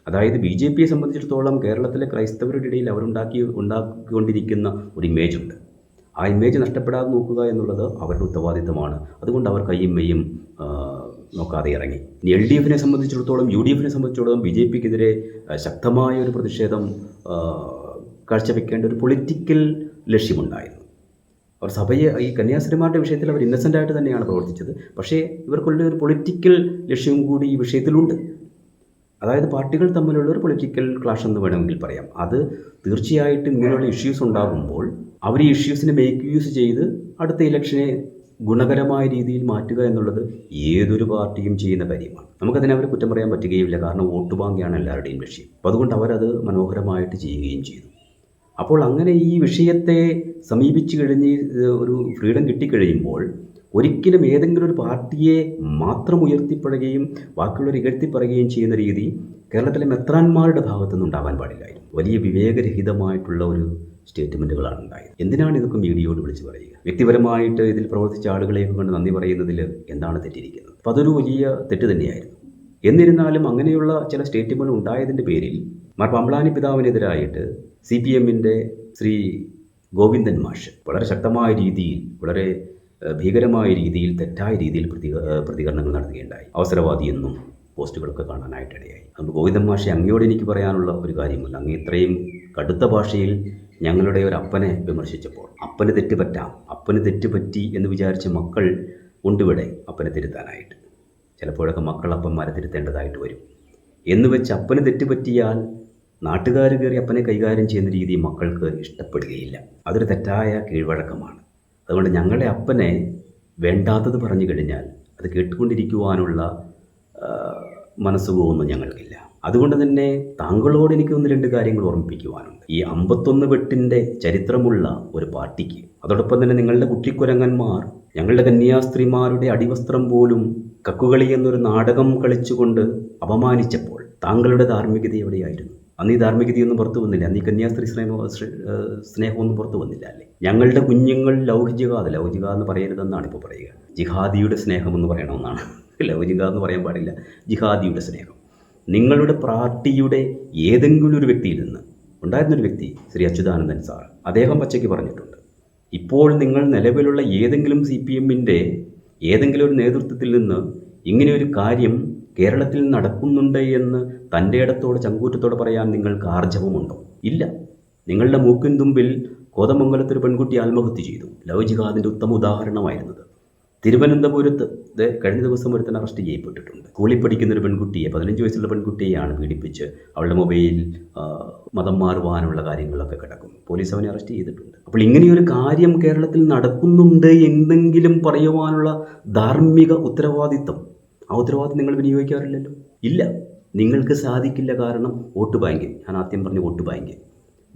അതായത് ബി ജെ പിയെ സംബന്ധിച്ചിടത്തോളം കേരളത്തിലെ ക്രൈസ്തവരുടെ ഇടയിൽ അവരുണ്ടാക്കി ഉണ്ടാക്കിക്കൊണ്ടിരിക്കുന്ന ഒരു ഇമേജ് ഉണ്ട്. ആ ഇമേജ് നഷ്ടപ്പെടാതെ നോക്കുക എന്നുള്ളത് അവരുടെ ഉത്തരവാദിത്തമാണ്. അതുകൊണ്ട് അവർ കയ്യും മെയ്യും നോക്കാതെ ഇറങ്ങി. ഇനി എൽ ഡി എഫിനെ സംബന്ധിച്ചിടത്തോളം യു ഡി എഫിനെ സംബന്ധിച്ചിടത്തോളം ബി ജെ പിക്കെതിരെ ശക്തമായ ഒരു പ്രതിഷേധം കാഴ്ചവെക്കേണ്ട ഒരു പൊളിറ്റിക്കൽ ലക്ഷ്യമുണ്ടായിരുന്നു. അവർ സഭയെ ഈ കന്യാസ്ത്രീമാരുടെ വിഷയത്തിൽ അവർ ഇന്നസെന്റ് ആയിട്ട് തന്നെയാണ് പ്രവർത്തിച്ചത്. പക്ഷേ ഇവർക്കുള്ള ഒരു പൊളിറ്റിക്കൽ ലക്ഷ്യവും കൂടി ഈ വിഷയത്തിലുണ്ട്. അതായത് പാർട്ടികൾ തമ്മിലുള്ള ഒരു പൊളിറ്റിക്കൽ ക്ലാഷ് എന്ന് വേണമെങ്കിൽ പറയാം. അത് തീർച്ചയായിട്ടും ഇങ്ങനെയുള്ള ഇഷ്യൂസ് ഉണ്ടാകുമ്പോൾ അവർ ഈ ഇഷ്യൂസിനെ മേക്ക് യൂസ് ചെയ്ത് അടുത്ത ഇലക്ഷനെ ഗുണകരമായ രീതിയിൽ മാറ്റുക എന്നുള്ളത് ഏതൊരു പാർട്ടിയും ചെയ്യുന്ന കാര്യമാണ്. നമുക്കതിനെ അവർ കുറ്റം പറയാൻ പറ്റുകയില്ല. കാരണം വോട്ട് ബാങ്കാണ് എല്ലാവരുടെയും ലക്ഷ്യം. അപ്പോൾ അതുകൊണ്ട് അവരത് മനോഹരമായിട്ട് ചെയ്യുകയും ചെയ്തു. അപ്പോൾ അങ്ങനെ ഈ വിഷയത്തെ സമീപിച്ചു കഴിഞ്ഞ് ഒരു ഫ്രീഡം കിട്ടിക്കഴിയുമ്പോൾ ഒരിക്കലും ഏതെങ്കിലും ഒരു പാർട്ടിയെ മാത്രം ഉയർത്തിപ്പെടുകയും ബാക്കിയുള്ളവർ ഇകഴ്ത്തിപ്പറയുകയും ചെയ്യുന്ന രീതി കേരളത്തിലെ മെത്രാന്മാരുടെ ഭാഗത്തുനിന്ന് ഉണ്ടാവാൻ പാടില്ലായിരുന്നു. വലിയ വിവേകരഹിതമായിട്ടുള്ള ഒരു സ്റ്റേറ്റ്മെന്റുകളാണ് ഉണ്ടായത്. എന്തിനാണ് ഇതൊക്കെ മീഡിയയോട് വിളിച്ചു പറയുക? വ്യക്തിപരമായിട്ട് ഇതിൽ പ്രവർത്തിച്ച ആളുകളെയൊക്കെ കൊണ്ട് നന്ദി പറയുന്നതിൽ എന്താണ് തെറ്റിരിക്കുന്നത് അപ്പം അതൊരു വലിയ തെറ്റ് തന്നെയായിരുന്നു. എന്നിരുന്നാലും അങ്ങനെയുള്ള ചില സ്റ്റേറ്റ്മെന്റ് ഉണ്ടായതിന്റെ പേരിൽ മാർ പമ്പളാനി പിതാവിനെതിരായിട്ട് സി പി എമ്മിന്റെ ശ്രീ ഗോവിന്ദൻ മാഷ് വളരെ ശക്തമായ രീതിയിൽ വളരെ ഭീകരമായ രീതിയിൽ തെറ്റായ രീതിയിൽ പ്രതി പ്രതികരണങ്ങൾ നടത്തുകയുണ്ടായി. അവസരവാദി എന്നും പോസ്റ്റുകളൊക്കെ കാണാനായിട്ടിടയായി അതുകൊണ്ട് ഗോവിന്ദൻ മാഷെ അങ്ങയോട് എനിക്ക് പറയാനുള്ള ഒരു കാര്യമല്ല. അങ്ങ് ഇത്രയും കടുത്ത ഭാഷയിൽ ഞങ്ങളുടെ ഒരു അപ്പനെ വിമർശിച്ചപ്പോൾ അപ്പന് തെറ്റ് പറ്റാം അപ്പന് തെറ്റ് പറ്റി എന്ന് വിചാരിച്ച മക്കൾ ഉണ്ടിവിടെ അപ്പനെ തിരുത്താനായിട്ട്. ചിലപ്പോഴൊക്കെ മക്കൾ അപ്പന്മാരെ തിരുത്തേണ്ടതായിട്ട് വരും. എന്ന് വെച്ച് അപ്പന് തെറ്റ് പറ്റിയാൽ നാട്ടുകാർ കയറി അപ്പനെ കൈകാര്യം ചെയ്യുന്ന രീതി മക്കൾക്ക് ഇഷ്ടപ്പെടുകയില്ല. അതൊരു തെറ്റായ കീഴ്വഴക്കമാണ്. അതുകൊണ്ട് ഞങ്ങളുടെ അപ്പനെ വേണ്ടാത്തത് പറഞ്ഞു കഴിഞ്ഞാൽ അത് കേട്ടുകൊണ്ടിരിക്കുവാനുള്ള മനസ്സ് പോകുന്നു ഞങ്ങൾക്കില്ല. അതുകൊണ്ട് തന്നെ താങ്കളോട് എനിക്ക് ഒന്ന് രണ്ട് കാര്യങ്ങൾ ഓർമ്മിപ്പിക്കുവാനുണ്ട്. ഈ അമ്പത്തൊന്ന് വെട്ടിന്റെ ചരിത്രമുള്ള ഒരു പാർട്ടിക്ക് അതോടൊപ്പം തന്നെ നിങ്ങളുടെ കുട്ടിക്കുരങ്ങന്മാർ ഞങ്ങളുടെ കന്യാസ്ത്രീമാരുടെ അടിവസ്ത്രം പോലും കക്കുകളി എന്നൊരു നാടകം കളിച്ചുകൊണ്ട് അപമാനിച്ചപ്പോൾ താങ്കളുടെ ധാർമ്മികത എവിടെയായിരുന്നു? അന്ന് ഈ ധാർമ്മികതയൊന്നും പുറത്തു വന്നില്ല. അന്ന് ഈ കന്യാസ്ത്രീ സ്നേഹ സ്നേഹമൊന്നും പുറത്തു വന്നില്ല അല്ലേ? ഞങ്ങളുടെ കുഞ്ഞുങ്ങൾ ലവ് ജിഹാദ് എന്ന് പറയരുതെന്നാണ് ഇപ്പോൾ പറയുക. ജിഹാദിയുടെ സ്നേഹം എന്ന് പറയണമെന്നാണ് ജിഹാദ് എന്ന് പറയാൻ പാടില്ല. ജിഹാദിയുടെ സ്നേഹം. നിങ്ങളുടെ പാർട്ടിയുടെ ഏതെങ്കിലും ഒരു വ്യക്തിയിൽ നിന്ന് ഉണ്ടായിരുന്നൊരു വ്യക്തി ശ്രീ അച്യുതാനന്ദൻ സാർ അദ്ദേഹം പച്ചയ്ക്ക് പറഞ്ഞിട്ടുണ്ട്. ഇപ്പോൾ നിങ്ങൾ നിലവിലുള്ള ഏതെങ്കിലും സി പി എമ്മിന്റെ ഏതെങ്കിലും ഒരു നേതൃത്വത്തിൽ നിന്ന് ഇങ്ങനെ ഒരു കാര്യം കേരളത്തിൽ നടക്കുന്നുണ്ട് എന്ന് തന്റെ ഇടത്തോട് ചങ്കൂറ്റത്തോട് പറയാൻ നിങ്ങൾക്ക് ആർജവമുണ്ടോ? ഇല്ല. നിങ്ങളുടെ മൂക്കിൻ തുമ്പിൽ കോതമംഗലത്തൊരു പെൺകുട്ടി ആത്മഹത്യ ചെയ്തു. ലവ് ഉത്തമ ഉദാഹരണമായിരുന്നത്. തിരുവനന്തപുരത്ത് കഴിഞ്ഞ ദിവസം ഒരുത്തൻ അറസ്റ്റ് ചെയ്യപ്പെട്ടിട്ടുണ്ട്. സ്കൂളിൽ പഠിക്കുന്ന ഒരു പെൺകുട്ടിയെ പതിനഞ്ച് വയസ്സുള്ള പെൺകുട്ടിയെയാണ് പീഡിപ്പിച്ച് അവളുടെ മൊബൈൽ മതം മാറുവാനുള്ള കാര്യങ്ങളൊക്കെ കിടക്കും പോലീസ് അവനെ അറസ്റ്റ് ചെയ്തിട്ടുണ്ട്. അപ്പോൾ ഇങ്ങനെയൊരു കാര്യം കേരളത്തിൽ നടക്കുന്നുണ്ട് എന്തെങ്കിലും പറയുവാനുള്ള ധാർമ്മിക ഉത്തരവാദിത്തം ആ ഉത്തരവാദിത്വം നിങ്ങൾ വിനിയോഗിക്കാറില്ലല്ലോ? ഇല്ല. നിങ്ങൾക്ക് സാധിക്കില്ല കാരണം വോട്ട് ബാങ്ക് ഞാൻ ആദ്യം പറഞ്ഞ വോട്ട് ബാങ്ക്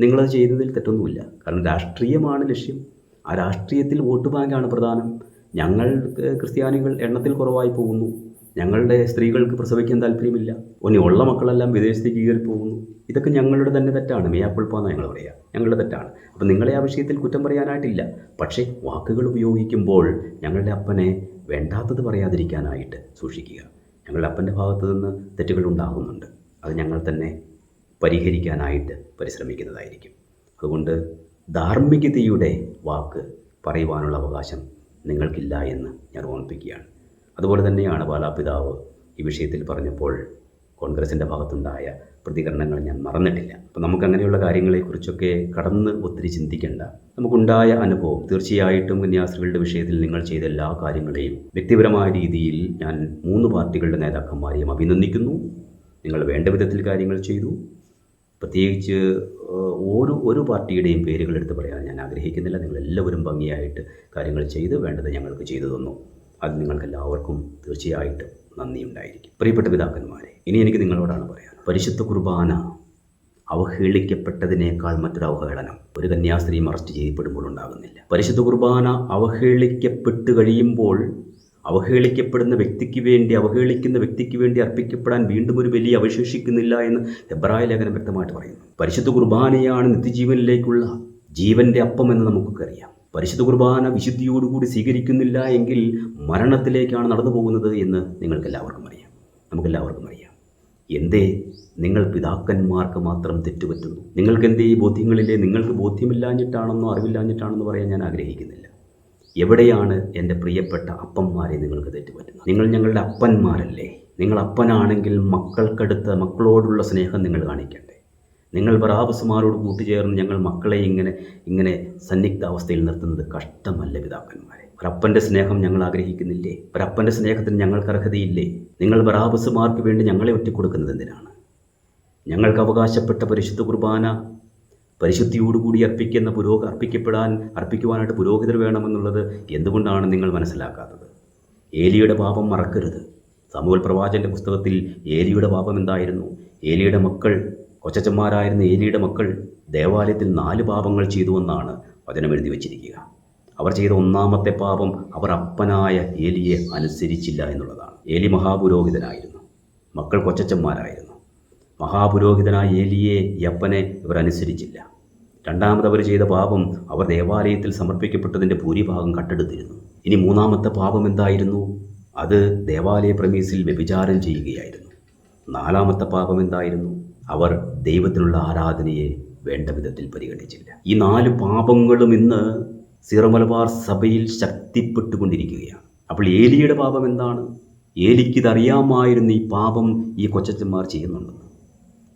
നിങ്ങളത് ചെയ്തതിൽ തെറ്റൊന്നുമില്ല. കാരണം രാഷ്ട്രീയമാണ് ലക്ഷ്യം. ആ രാഷ്ട്രീയത്തിൽ വോട്ട് ബാങ്കാണ് പ്രധാനം. ഞങ്ങൾ ക്രിസ്ത്യാനികൾ എണ്ണത്തിൽ കുറവായി പോകുന്നു. ഞങ്ങളുടെ സ്ത്രീകൾക്ക് പ്രസവിക്കാൻ താല്പര്യമില്ല. ഒന്നി ഉള്ള മക്കളെല്ലാം വിദേശത്തേക്ക് കയറി പോകുന്നു. ഇതൊക്കെ ഞങ്ങളുടെ തന്നെ തെറ്റാണ്. മേയാപ്പുൾപ്പാന്ന് ഞങ്ങൾ പറയുക ഞങ്ങളുടെ തെറ്റാണ്. അപ്പം നിങ്ങളെ ആ വിഷയത്തിൽ കുറ്റം പറയാനായിട്ടില്ല. പക്ഷേ വാക്കുകൾ ഉപയോഗിക്കുമ്പോൾ ഞങ്ങളുടെ അപ്പനെ വേണ്ടാത്തത് പറയാതിരിക്കാനായിട്ട് സൂക്ഷിക്കുക. ഞങ്ങളുടെ അപ്പന്റെ ഭാഗത്ത് നിന്ന് തെറ്റുകൾ ഉണ്ടാകുന്നുണ്ട്. അത് ഞങ്ങൾ തന്നെ പരിഹരിക്കാനായിട്ട് പരിശ്രമിക്കുന്നതായിരിക്കും. അതുകൊണ്ട് ധാർമ്മികതയുടെ വാക്ക് പറയുവാനുള്ള അവകാശം നിങ്ങൾക്കില്ല എന്ന് ഞാൻ ഓർമ്മിപ്പിക്കുകയാണ്. അതുപോലെ തന്നെയാണ് ബാലാപിതാവ് ഈ വിഷയത്തിൽ പറഞ്ഞപ്പോൾ കോൺഗ്രസിന്റെ ഭാഗത്തുണ്ടായ പ്രതികരണങ്ങൾ ഞാൻ മറന്നിട്ടില്ല. അപ്പോൾ നമുക്ക് അങ്ങനെയുള്ള കാര്യങ്ങളെക്കുറിച്ചൊക്കെ കടന്ന് ഒത്തിരി ചിന്തിക്കേണ്ട. നമുക്കുണ്ടായ അനുഭവം തീർച്ചയായിട്ടും കന്യാസ്ത്രീകളുടെ വിഷയത്തിൽ നിങ്ങൾ ചെയ്ത എല്ലാ കാര്യങ്ങളെയും വ്യക്തിപരമായ രീതിയിൽ ഞാൻ മൂന്ന് പാർട്ടികളുടെ നേതാക്കന്മാരെയും അഭിനന്ദിക്കുന്നു. നിങ്ങൾ വേണ്ട വിധത്തിൽ കാര്യങ്ങൾ ചെയ്തു. പ്രത്യേകിച്ച് ഓരോ ഒരു പാർട്ടിയുടെയും പേരുകൾ എടുത്ത് പറയാൻ ഞാൻ ആഗ്രഹിക്കുന്നില്ല. നിങ്ങളെല്ലാവരും ഭംഗിയായിട്ട് കാര്യങ്ങൾ ചെയ്ത് വേണ്ടത് ഞങ്ങൾക്ക് ചെയ്തു തന്നു. അത് നിങ്ങൾക്കെല്ലാവർക്കും തീർച്ചയായിട്ടും നന്ദിയുണ്ടായിരിക്കും. പ്രിയപ്പെട്ട പിതാക്കന്മാരെ ഇനി എനിക്ക് നിങ്ങളോടാണ് പറയാൻ പരിശുദ്ധ കുർബാന അവഹേളിക്കപ്പെട്ടതിനേക്കാൾ മറ്റൊരു അവഹേളനം ഒരു കന്യാസ്ത്രീയും അറസ്റ്റ് ചെയ്യപ്പെടുമ്പോൾ ഉണ്ടാകുന്നില്ല. പരിശുദ്ധ കുർബാന അവഹേളിക്കപ്പെട്ട് കഴിയുമ്പോൾ അവഹേളിക്കപ്പെടുന്ന വ്യക്തിക്ക് വേണ്ടി അവഹേളിക്കുന്ന വ്യക്തിക്ക് വേണ്ടി അർപ്പിക്കപ്പെടാൻ വീണ്ടും ഒരു ബലി അവശേഷിക്കുന്നില്ല എന്ന് എബ്രായ ലേഖനം വ്യക്തമായിട്ട് പറയുന്നു. പരിശുദ്ധ കുർബാനയാണ് നിത്യജീവനിലേക്കുള്ള ജീവന്റെ അപ്പം എന്ന് നമുക്കൊക്കെ അറിയാം. പരിശുദ്ധ കുർബാന വിശുദ്ധിയോടുകൂടി സ്വീകരിക്കുന്നില്ല എങ്കിൽ മരണത്തിലേക്കാണ് നടന്നു പോകുന്നത് എന്ന് നിങ്ങൾക്കെല്ലാവർക്കും അറിയാം. നമുക്കെല്ലാവർക്കും അറിയാം. എന്തേ? നിങ്ങൾ പിതാക്കന്മാർക്ക് മാത്രം തെറ്റുപറ്റുന്നു. നിങ്ങൾക്ക് എന്തേ ഈ ബോധ്യങ്ങളിലെ നിങ്ങൾക്ക് ബോധ്യമില്ലാഞ്ഞിട്ടാണെന്നോ അറിവില്ലാഞ്ഞിട്ടാണെന്നോ പറയാൻ ഞാൻ ആഗ്രഹിക്കുന്നില്ല. എവിടെയാണ് എന്റെ പ്രിയപ്പെട്ട അപ്പന്മാരെ നിങ്ങൾക്ക് തെറ്റുപറ്റുന്നത്? നിങ്ങൾ ഞങ്ങളുടെ അപ്പന്മാരല്ലേ? നിങ്ങൾ അപ്പനാണെങ്കിൽ മക്കൾക്കടുത്ത് മക്കളോടുള്ള സ്നേഹം നിങ്ങൾ കാണിക്കണ്ടേ? നിങ്ങൾ ബറാബസുമാരോട് കൂട്ടുചേർന്ന് ഞങ്ങൾ മക്കളെ ഇങ്ങനെ ഇങ്ങനെ സന്നിഗ്ധാവസ്ഥയിൽ നിർത്തുന്നത് കഷ്ടമല്ല പിതാക്കന്മാരെ. ഒരപ്പന്റെ സ്നേഹം ഞങ്ങൾ ആഗ്രഹിക്കുന്നില്ലേ? ഒരപ്പന്റെ സ്നേഹത്തിന് ഞങ്ങൾക്ക് അർഹതയില്ലേ? നിങ്ങൾ ബറാബസുമാർക്ക് വേണ്ടി ഞങ്ങളെ ഒറ്റിക്കൊടുക്കുന്നത് എന്തിനാണ്? ഞങ്ങൾക്ക് അവകാശപ്പെട്ട പരിശുദ്ധ കുർബാന പരിശുദ്ധിയോടുകൂടി അർപ്പിക്കുന്ന പുരോഗ അർപ്പിക്കപ്പെടാൻ അർപ്പിക്കുവാനായിട്ട് പുരോഹിതർ വേണമെന്നുള്ളത് എന്തുകൊണ്ടാണ് നിങ്ങൾ മനസ്സിലാക്കാത്തത്? ഏലിയുടെ പാപം മറക്കരുത്. സമൂഹ പ്രവാചന്റെ പുസ്തകത്തിൽ ഏലിയുടെ പാപം എന്തായിരുന്നു? ഏലിയുടെ മക്കൾ കൊച്ചച്ചന്മാരായിരുന്ന ഏലിയുടെ മക്കൾ ദേവാലയത്തിൽ നാല് പാപങ്ങൾ ചെയ്തുവെന്നാണ് വചനം എഴുതി വച്ചിരിക്കുക. അവർ ചെയ്ത ഒന്നാമത്തെ പാപം അവർ അപ്പനായ ഏലിയെ അനുസരിച്ചില്ല എന്നുള്ളതാണ്. ഏലി മഹാപുരോഹിതനായിരുന്നു. മക്കൾ കൊച്ചച്ചന്മാരായിരുന്നു. മഹാപുരോഹിതനായ ഏലിയെ യപ്പനെ ഇവർ അനുസരിച്ചില്ല. രണ്ടാമത് അവർ ചെയ്ത പാപം അവർ ദേവാലയത്തിൽ സമർപ്പിക്കപ്പെട്ടതിന്റെ ഭൂരിഭാഗം കട്ടെടുത്തിരുന്നു. ഇനി മൂന്നാമത്തെ പാപം എന്തായിരുന്നു? അത് ദേവാലയ പ്രമീസിൽ വ്യഭിചാരം ചെയ്യുകയായിരുന്നു. നാലാമത്തെ പാപം എന്തായിരുന്നു? അവർ ദൈവത്തിലുള്ള ആരാധനയെ വേണ്ട വിധത്തിൽ പരിഗണിച്ചില്ല. ഈ നാല് പാപങ്ങളും ഇന്ന് സിറമലബാർ സഭയിൽ ശക്തിപ്പെട്ടുകൊണ്ടിരിക്കുകയാണ്. അപ്പോൾ ഏലിയുടെ പാപം എന്താണ്? ഏലിക്കിതറിയാമായിരുന്നു ഈ പാപം ഈ കൊച്ചച്ചന്മാർ ചെയ്യുന്നുണ്ടെന്ന്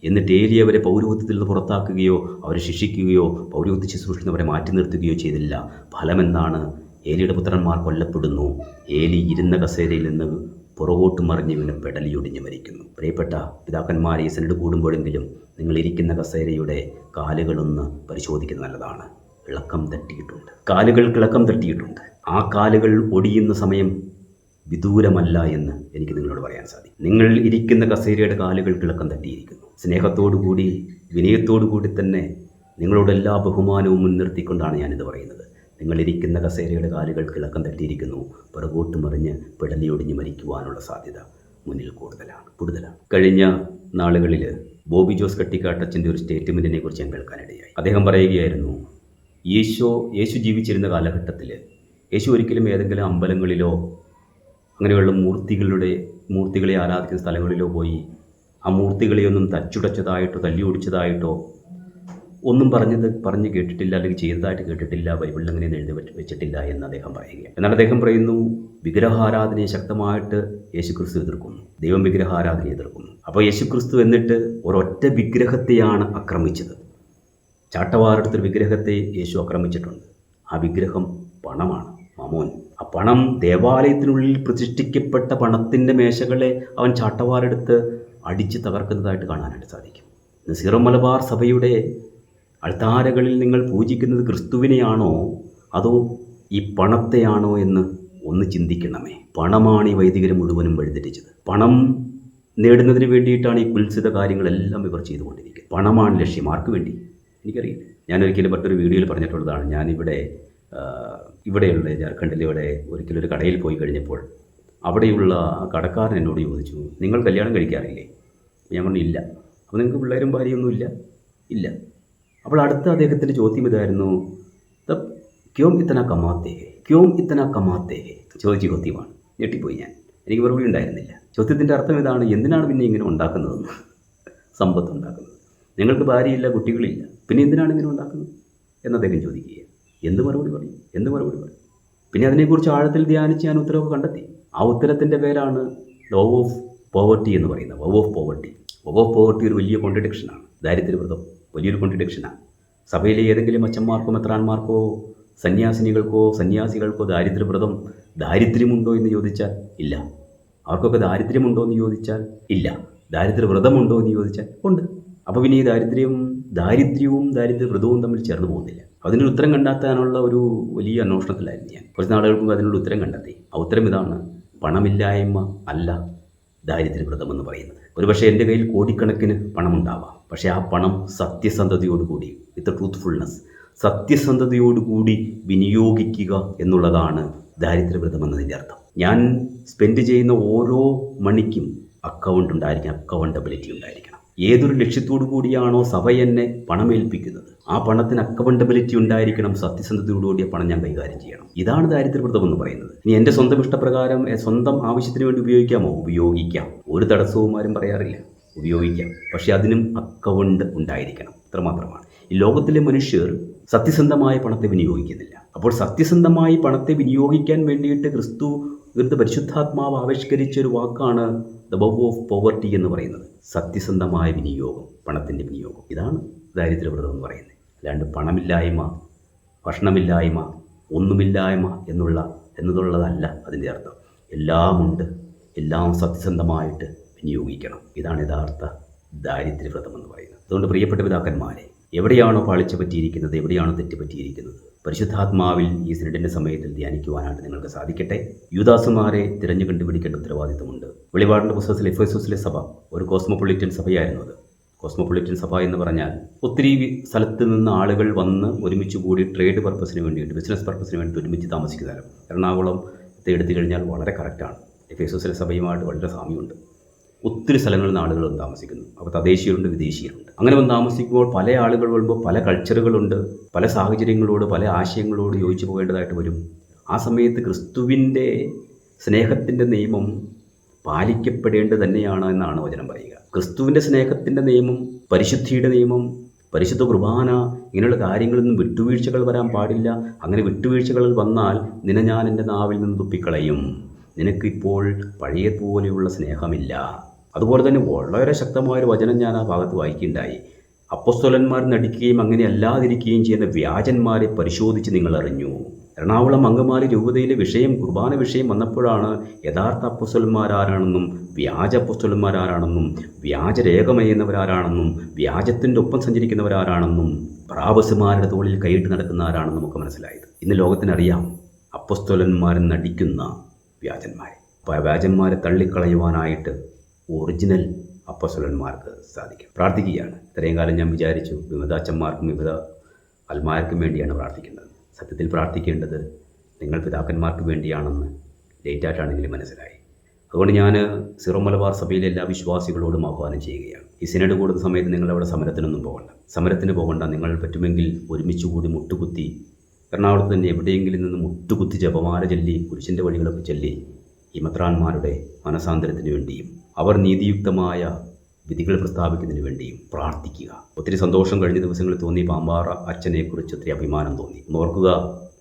എന്നിട്ട് ഏലി അവരെ പൗരോഹിത്യത്തിൽ നിന്ന് പുറത്താക്കുകയോ അവരെ ശിക്ഷിക്കുകയോ പൗരോഹിത്യ ശുശ്രൂഷിക്കുന്നവരെ മാറ്റി നിർത്തുകയോ ചെയ്തില്ല. ഫലമെന്താണ്? ഏലിയുടെ പുത്രന്മാർ കൊല്ലപ്പെടുന്നു. ഏലി ഇരുന്ന കസേരയിൽ നിന്ന് പുറകോട്ട് മറിഞ്ഞ് വീണ് പെടലിയൊടിഞ്ഞ് മരിക്കുന്നു. പ്രിയപ്പെട്ട പിതാക്കന്മാരെ ഈ സെനഡ് കൂടുമ്പോഴെങ്കിലും നിങ്ങളിരിക്കുന്ന കസേരയുടെ കാലുകളൊന്ന് പരിശോധിക്കുന്നത് നല്ലതാണ്. ഇളക്കം തട്ടിയിട്ടുണ്ട്. കാലുകൾ ഇളക്കം തട്ടിയിട്ടുണ്ട്. ആ കാലുകൾ ഒടിയുന്ന സമയം വിദൂരമല്ല എന്ന് എനിക്ക് നിങ്ങളോട് പറയാൻ സാധിക്കും. നിങ്ങൾ ഇരിക്കുന്ന കസേരയുടെ കാലുകൾ കിളക്കം തട്ടിയിരിക്കുന്നു. സ്നേഹത്തോടുകൂടി വിനയത്തോടുകൂടി തന്നെ നിങ്ങളോട് എല്ലാ ബഹുമാനവും മുൻനിർത്തിക്കൊണ്ടാണ് ഞാനിത് പറയുന്നത്. നിങ്ങൾ ഇരിക്കുന്ന കസേരയുടെ കാലുകൾ കിളക്കം തട്ടിയിരിക്കുന്നു. പുറകോട്ട് മറിഞ്ഞ് പിടലിയൊടിഞ്ഞ് മരിക്കുവാനുള്ള സാധ്യത മുന്നിൽ കൂടുതലാണ് കൂടുതലാണ്. കഴിഞ്ഞ നാളുകളിൽ ബോബി ജോസ് കട്ടിക്കാട്ടച്ചന്റെ ഒരു സ്റ്റേറ്റ്മെന്റിനെ കുറിച്ച് ഞാൻ കേൾക്കാനിടയായി. അദ്ദേഹം പറയുകയായിരുന്നു യേശോ യേശു ജീവിച്ചിരുന്ന കാലഘട്ടത്തിൽ യേശു ഒരിക്കലും ഏതെങ്കിലും അമ്പലങ്ങളിലോ അങ്ങനെയുള്ള മൂർത്തികളുടെ മൂർത്തികളെ ആരാധിക്കുന്ന സ്ഥലങ്ങളിലോ പോയി ആ മൂർത്തികളെയൊന്നും തച്ചുടച്ചതായിട്ടോ തല്ലി ഓടിച്ചതായിട്ടോ ഒന്നും പറഞ്ഞത് പറഞ്ഞ് കേട്ടിട്ടില്ല അല്ലെങ്കിൽ ചെയ്തതായിട്ട് കേട്ടിട്ടില്ല ബൈബിളിൽ അങ്ങനെ എഴുതി വെച്ചിട്ടില്ല എന്ന് അദ്ദേഹം പറയുകയാണ്. എന്നാൽ അദ്ദേഹം പറയുന്നു വിഗ്രഹാരാധനയെ ശക്തമായിട്ട് യേശുക്രിസ്തു എതിർക്കുന്നു. ദൈവം വിഗ്രഹാരാധനയെ എതിർക്കുന്നു. അപ്പോൾ യേശുക്രിസ്തു എന്നിട്ട് ഒരൊറ്റ വിഗ്രഹത്തെയാണ് ആക്രമിച്ചത്. ചാട്ടവാറെടുത്തൊരു വിഗ്രഹത്തെ യേശു ആക്രമിച്ചിട്ടുണ്ട്. ആ വിഗ്രഹം പണമാണ്. മമോൻ ആ പണം ദേവാലയത്തിനുള്ളിൽ പ്രതിഷ്ഠിക്കപ്പെട്ട പണത്തിന്റെ മേശകളെ അവൻ ചാട്ടവാറെടുത്ത് അടിച്ച് തകർക്കുന്നതായിട്ട് കാണാനായിട്ട് സാധിക്കും. സീറോ മലബാർ സഭയുടെ അൾത്താരകളിൽ നിങ്ങൾ പൂജിക്കുന്നത് ക്രിസ്തുവിനെയാണോ? അതോ ഈ പണത്തെയാണോ എന്ന് ഒന്ന് ചിന്തിക്കണമേ. പണമാണ് ഈ വൈദികരെ മുഴുവനും വഴിതെറ്റിച്ചത്. പണം നേടുന്നതിന് വേണ്ടിയിട്ടാണ് ഈ കുൽസിത കാര്യങ്ങളെല്ലാം ഇവർ ചെയ്തുകൊണ്ടിരിക്കുന്നത്. പണമാണ് ലക്ഷ്യം. ആർക്ക് വേണ്ടി? എനിക്കറിയില്ല. ഞാൻ ഒരിക്കലും മറ്റൊരു വീഡിയോയിൽ പറഞ്ഞിട്ടുള്ളതാണ്. ഞാനിവിടെ ഇവിടെയുള്ള ജാർഖണ്ഡിൽ ഇവിടെ ഒരിക്കലും ഒരു കടയിൽ പോയി കഴിഞ്ഞപ്പോൾ അവിടെയുള്ള കടക്കാരൻ എന്നോട് ചോദിച്ചു നിങ്ങൾ കല്യാണം കഴിക്കാറില്ലേ? ഞാൻ പറഞ്ഞു ഇല്ല. അപ്പോൾ നിങ്ങൾക്ക് പിള്ളേരും ഭാര്യയൊന്നും ഇല്ല ഇല്ല. അപ്പോൾ അടുത്ത അദ്ദേഹത്തിന്റെ ചോദ്യം ഇതായിരുന്നു. "തബ് ക്യോം ഇത്തന കമാത്തേ ക്യോം ഇത്തന കമാത്തേ ചോദിച്ച ചോദ്യമാണ്. ഞെട്ടിപ്പോയി ഞാൻ. എനിക്ക് മറുപടി ഉണ്ടായിരുന്നില്ല. ചോദ്യത്തിന്റെ അർത്ഥം ഇതാണ് എന്തിനാണ് പിന്നെ ഇങ്ങനെ ഉണ്ടാക്കുന്നതെന്ന്? സമ്പത്ത് ഉണ്ടാക്കുന്നത്. നിങ്ങൾക്ക് ഭാര്യയില്ല കുട്ടികളില്ല. പിന്നെ എന്തിനാണ് ഇങ്ങനെ ഉണ്ടാക്കുന്നത്? എന്ന് അദ്ദേഹം ചോദിക്കുക എന്ത് മറുപടി പറയും? എന്ത് മറുപടി പറയും? പിന്നെ അതിനെക്കുറിച്ച് ആഴത്തിൽ ധ്യാനിച്ച് ഞാൻ ഉത്തരവ് കണ്ടെത്തി. ആ ഉത്തരത്തിന്റെ പേരാണ് ലോ ഓഫ് പോവർട്ടി എന്ന് പറയുന്നത്. Vow of poverty vow of poverty ഒരു വലിയ കോൺട്രഡിക്ഷനാണ്. ദാരിദ്ര്യവ്രതം. വലിയൊരു കോൺട്രഡിക്ഷനാണ് സഭയിലെ ഏതെങ്കിലും അച്ഛന്മാർക്കോ മെത്രാന്മാർക്കോ സന്യാസിനികൾക്കോ സന്യാസികൾക്കോ ദാരിദ്ര്യവ്രതം ദാരിദ്ര്യമുണ്ടോ എന്ന് ചോദിച്ചാൽ ഇല്ല. അവർക്കൊക്കെ ദാരിദ്ര്യമുണ്ടോ എന്ന് ചോദിച്ചാൽ ഇല്ല. ദാരിദ്ര്യവ്രതമുണ്ടോ എന്ന് ചോദിച്ചാൽ ഉണ്ട്. അപ്പോൾ പിന്നെ ഈ ദാരിദ്ര്യം ദാരിദ്ര്യവും ദാരിദ്ര്യവ്രതവും തമ്മിൽ ചേർന്ന് പോകുന്നില്ല. അതിനൊരു ഉത്തരം കണ്ടെത്താനുള്ള ഒരു വലിയ അന്വേഷണത്തിലായിരുന്നു ഞാൻ. കുറച്ച് നാളുകൾക്ക് അതിനുള്ള ഉത്തരം കണ്ടെത്തി. ആ ഉത്തരം ഇതാണ് പണമില്ലായ്മ അല്ല ദാരിദ്ര്യവ്രതം എന്ന് പറയുന്നത്. ഒരുപക്ഷെ എന്റെ കയ്യിൽ കോടിക്കണക്കിന് പണമുണ്ടാവാം. പക്ഷേ ആ പണം സത്യസന്ധതയോടുകൂടി വിത്ത് ട്രൂത്ത്ഫുൾനെസ് സത്യസന്ധതയോടുകൂടി വിനിയോഗിക്കുക എന്നുള്ളതാണ് ദാരിദ്ര്യവ്രതം എന്നതിന്റെ അർത്ഥം. ഞാൻ സ്പെൻഡ് ചെയ്യുന്ന ഓരോ മണിക്കും അക്കൗണ്ട് ഉണ്ടായിരിക്കണം അക്കൗണ്ടബിലിറ്റി ഉണ്ടായിരിക്കണം. ഏതൊരു ലക്ഷ്യത്തോടു കൂടിയാണോ സഭ എന്നെ പണമേൽപ്പിക്കുന്നത്? ആ പണത്തിന് അക്കൗണ്ടബിലിറ്റി ഉണ്ടായിരിക്കണം സത്യസന്ധതയോടുകൂടിയ പണം ഞാൻ കൈകാര്യം ചെയ്യണം. ഇതാണ് ദാരിദ്ര്യവ്രതം എന്ന് പറയുന്നത്. ഇനി എന്റെ സ്വന്തം ഇഷ്ടപ്രകാരം സ്വന്തം ആവശ്യത്തിന് വേണ്ടി ഉപയോഗിക്കാമോ? ഉപയോഗിക്കാം. ഒരു തടസ്സവും ആരും പറയാറില്ല. ഉപയോഗിക്കാം. പക്ഷേ അതിനും അക്കൗണ്ട് ഉണ്ടായിരിക്കണം. ഇത്രമാത്രമാണ് ഈ ലോകത്തിലെ മനുഷ്യർ സത്യസന്ധമായ പണത്തെ വിനിയോഗിക്കുന്നില്ല. അപ്പോൾ സത്യസന്ധമായി പണത്തെ വിനിയോഗിക്കാൻ വേണ്ടിയിട്ട് ക്രിസ്തു ഇവിടുത്തെ പരിശുദ്ധാത്മാവ് ആവിഷ്കരിച്ച ഒരു വാക്കാണ് ദ ബവ് ഓഫ് പോവർട്ടി എന്ന് പറയുന്നത്. സത്യസന്ധമായ വിനിയോഗം പണത്തിന്റെ വിനിയോഗം. ഇതാണ് ദാരിദ്ര്യവ്രതം എന്ന് പറയുന്നത്. അല്ലാണ്ട് പണമില്ലായ്മ ഭക്ഷണമില്ലായ്മ ഒന്നുമില്ലായ്മ എന്നുള്ള എന്നതുള്ളതല്ല അതിന്റെ അർത്ഥം. എല്ലാമുണ്ട്. എല്ലാം സത്യസന്ധമായിട്ട് വിനിയോഗിക്കണം. ഇതാണ് യഥാർത്ഥ ദാരിദ്ര്യവ്രതം എന്ന് പറയുന്നത്. അതുകൊണ്ട് പ്രിയപ്പെട്ട പിതാക്കന്മാരെ എവിടെയാണോ പാളിച്ച പറ്റിയിരിക്കുന്നത് എവിടെയാണോ തെറ്റുപറ്റിയിരിക്കുന്നത് പരിശുദ്ധാത്മാവിൽ ഈ സിനഡിന്റെ സമയത്തിൽ ധ്യാനിക്കുവാനായിട്ട് നിങ്ങൾക്ക് സാധിക്കട്ടെ. യുദാസുമാരെ തിരഞ്ഞു കണ്ടുപിടിക്കേണ്ട ഉത്തരവാദിത്തമുണ്ട് വെളിപാടിന്റെ പുസ്തകത്തിൽ എഫ് എസ് എസിലെ സഭ ഒരു കോസ്മോപൊളിറ്റൻ സഭയായിരുന്നു അത്. കോസ്മോപൊളിറ്റൻ സഭ എന്ന് പറഞ്ഞാൽ ഒത്തിരി സ്ഥലത്ത് നിന്ന് ആളുകൾ വന്ന് ഒരുമിച്ച് കൂടി ട്രേഡ് പർപ്പസിന് വേണ്ടിയിട്ട് ബിസിനസ് പർപ്പസിന് വേണ്ടി ഒരുമിച്ച് താമസിക്കുന്നതാണ് എറണാകുളം എടുത്തു കഴിഞ്ഞാൽ വളരെ കറക്റ്റാണ്. എഫ് എസ് എസിലെ സഭയുമായിട്ട് വളരെ സാമ്യമുണ്ട്. ഒത്തിരി സ്ഥലങ്ങളിൽ നിന്ന് ആളുകൾ താമസിക്കുന്നു. അപ്പോൾ തദ്ദേശീയരുണ്ട് വിദേശീയരുണ്ട്. അങ്ങനെ വന്ന് താമസിക്കുമ്പോൾ പല ആളുകൾ വരുമ്പോൾ പല കൾച്ചറുകളുണ്ട് പല സാഹചര്യങ്ങളോട് പല ആശയങ്ങളോട് യോജിച്ചു പോകേണ്ടതായിട്ട് വരും. ആ സമയത്ത് ക്രിസ്തുവിന്റെ സ്നേഹത്തിന്റെ നിയമം പാലിക്കപ്പെടേണ്ടത് തന്നെയാണ് എന്നാണ് വചനം പറയുക. ക്രിസ്തുവിന്റെ സ്നേഹത്തിന്റെ നിയമം പരിശുദ്ധിയുടെ നിയമം പരിശുദ്ധ കുർബാന ഇങ്ങനെയുള്ള കാര്യങ്ങളിൽ നിന്നും വിട്ടുവീഴ്ചകൾ വരാൻ പാടില്ല. അങ്ങനെ വിട്ടുവീഴ്ചകൾ വന്നാൽ നിന്നെ ഞാൻ എന്റെ നാവിൽ നിന്ന് തുപ്പിക്കളയും. നിനക്കിപ്പോൾ പഴയതുപോലെയുള്ള സ്നേഹമില്ല. അതുപോലെ തന്നെ വളരെ ശക്തമായൊരു വചനം ഞാൻ ആ ഭാഗത്ത് വായിക്കുകയുണ്ടായി. അപ്പസ്തോലന്മാർ നടിക്കുകയും അങ്ങനെ അല്ലാതിരിക്കുകയും ചെയ്യുന്ന വ്യാജന്മാരെ പരിശോധിച്ച് നിങ്ങൾ അറിഞ്ഞു. എറണാകുളം അങ്കമാലി രൂപതയിലെ വിഷയം കുർബാന വിഷയം വന്നപ്പോഴാണ് യഥാർത്ഥ അപ്പസ്തോലന്മാരാരാണെന്നും വ്യാജ അപ്പസ്തോലന്മാരാരാണെന്നും വ്യാജരേഖമയുന്നവരാരാണെന്നും വ്യാജത്തിന്റെ ഒപ്പം സഞ്ചരിക്കുന്നവരാരാണെന്നും പ്രാപസുമാരുടെ തോളിൽ കൈയിട്ട് നടക്കുന്ന ആരാണെന്നും ഒക്കെ മനസ്സിലായത്. ഇന്ന് ലോകത്തിനറിയാം അപ്പസ്തോലന്മാരെ നടിക്കുന്ന വ്യാജന്മാരെ. വ്യാജന്മാരെ തള്ളിക്കളയുവാനായിട്ട് ഒറിജിനൽ അപ്പസ്വലന്മാർക്ക് സാധിക്കും. പ്രാർത്ഥിക്കുകയാണ്. ഇത്രയും കാലം ഞാൻ വിചാരിച്ചു വിമതാച്ചന്മാർക്കും വിമത അൽമാർക്കും വേണ്ടിയാണ് പ്രാർത്ഥിക്കുന്നത് സത്യത്തിൽ പ്രാർത്ഥിക്കേണ്ടത് നിങ്ങൾ പിതാക്കന്മാർക്ക് വേണ്ടിയാണെന്ന് ലേറ്റായിട്ടാണെങ്കിലും മനസ്സിലായി. അതുകൊണ്ട് ഞാൻ സിറോ മലബാർ സഭയിലെ എല്ലാ വിശ്വാസികളോടും ആഹ്വാനം ചെയ്യുകയാണ്. ഈ സിനഡ് കൂടുന്ന സമയത്ത് നിങ്ങൾ അവിടെ സമരത്തിനൊന്നും പോകണ്ട. സമരത്തിന് പോകണ്ട. നിങ്ങൾ പറ്റുമെങ്കിൽ ഒരുമിച്ച് കൂടി മുട്ടുകുത്തി എറണാകുളത്ത് തന്നെ എവിടെയെങ്കിലും നിന്ന് മുട്ടുകുത്തി ജപമാല ചൊല്ലി കുരിശിന്റെ വഴികളൊക്കെ ചൊല്ലി ഈ മെത്രാന്മാരുടെ മനസാന്തരത്തിന് വേണ്ടിയും അവർ നീതിയുക്തമായ വിധികൾ പ്രസ്താവിക്കുന്നതിന് വേണ്ടിയും പ്രാർത്ഥിക്കുക. ഒത്തിരി സന്തോഷം കഴിഞ്ഞ ദിവസങ്ങളിൽ തോന്നി പാമ്പാറ അച്ഛനെക്കുറിച്ച് ഒത്തിരി അഭിമാനം തോന്നി. ഓർക്കുക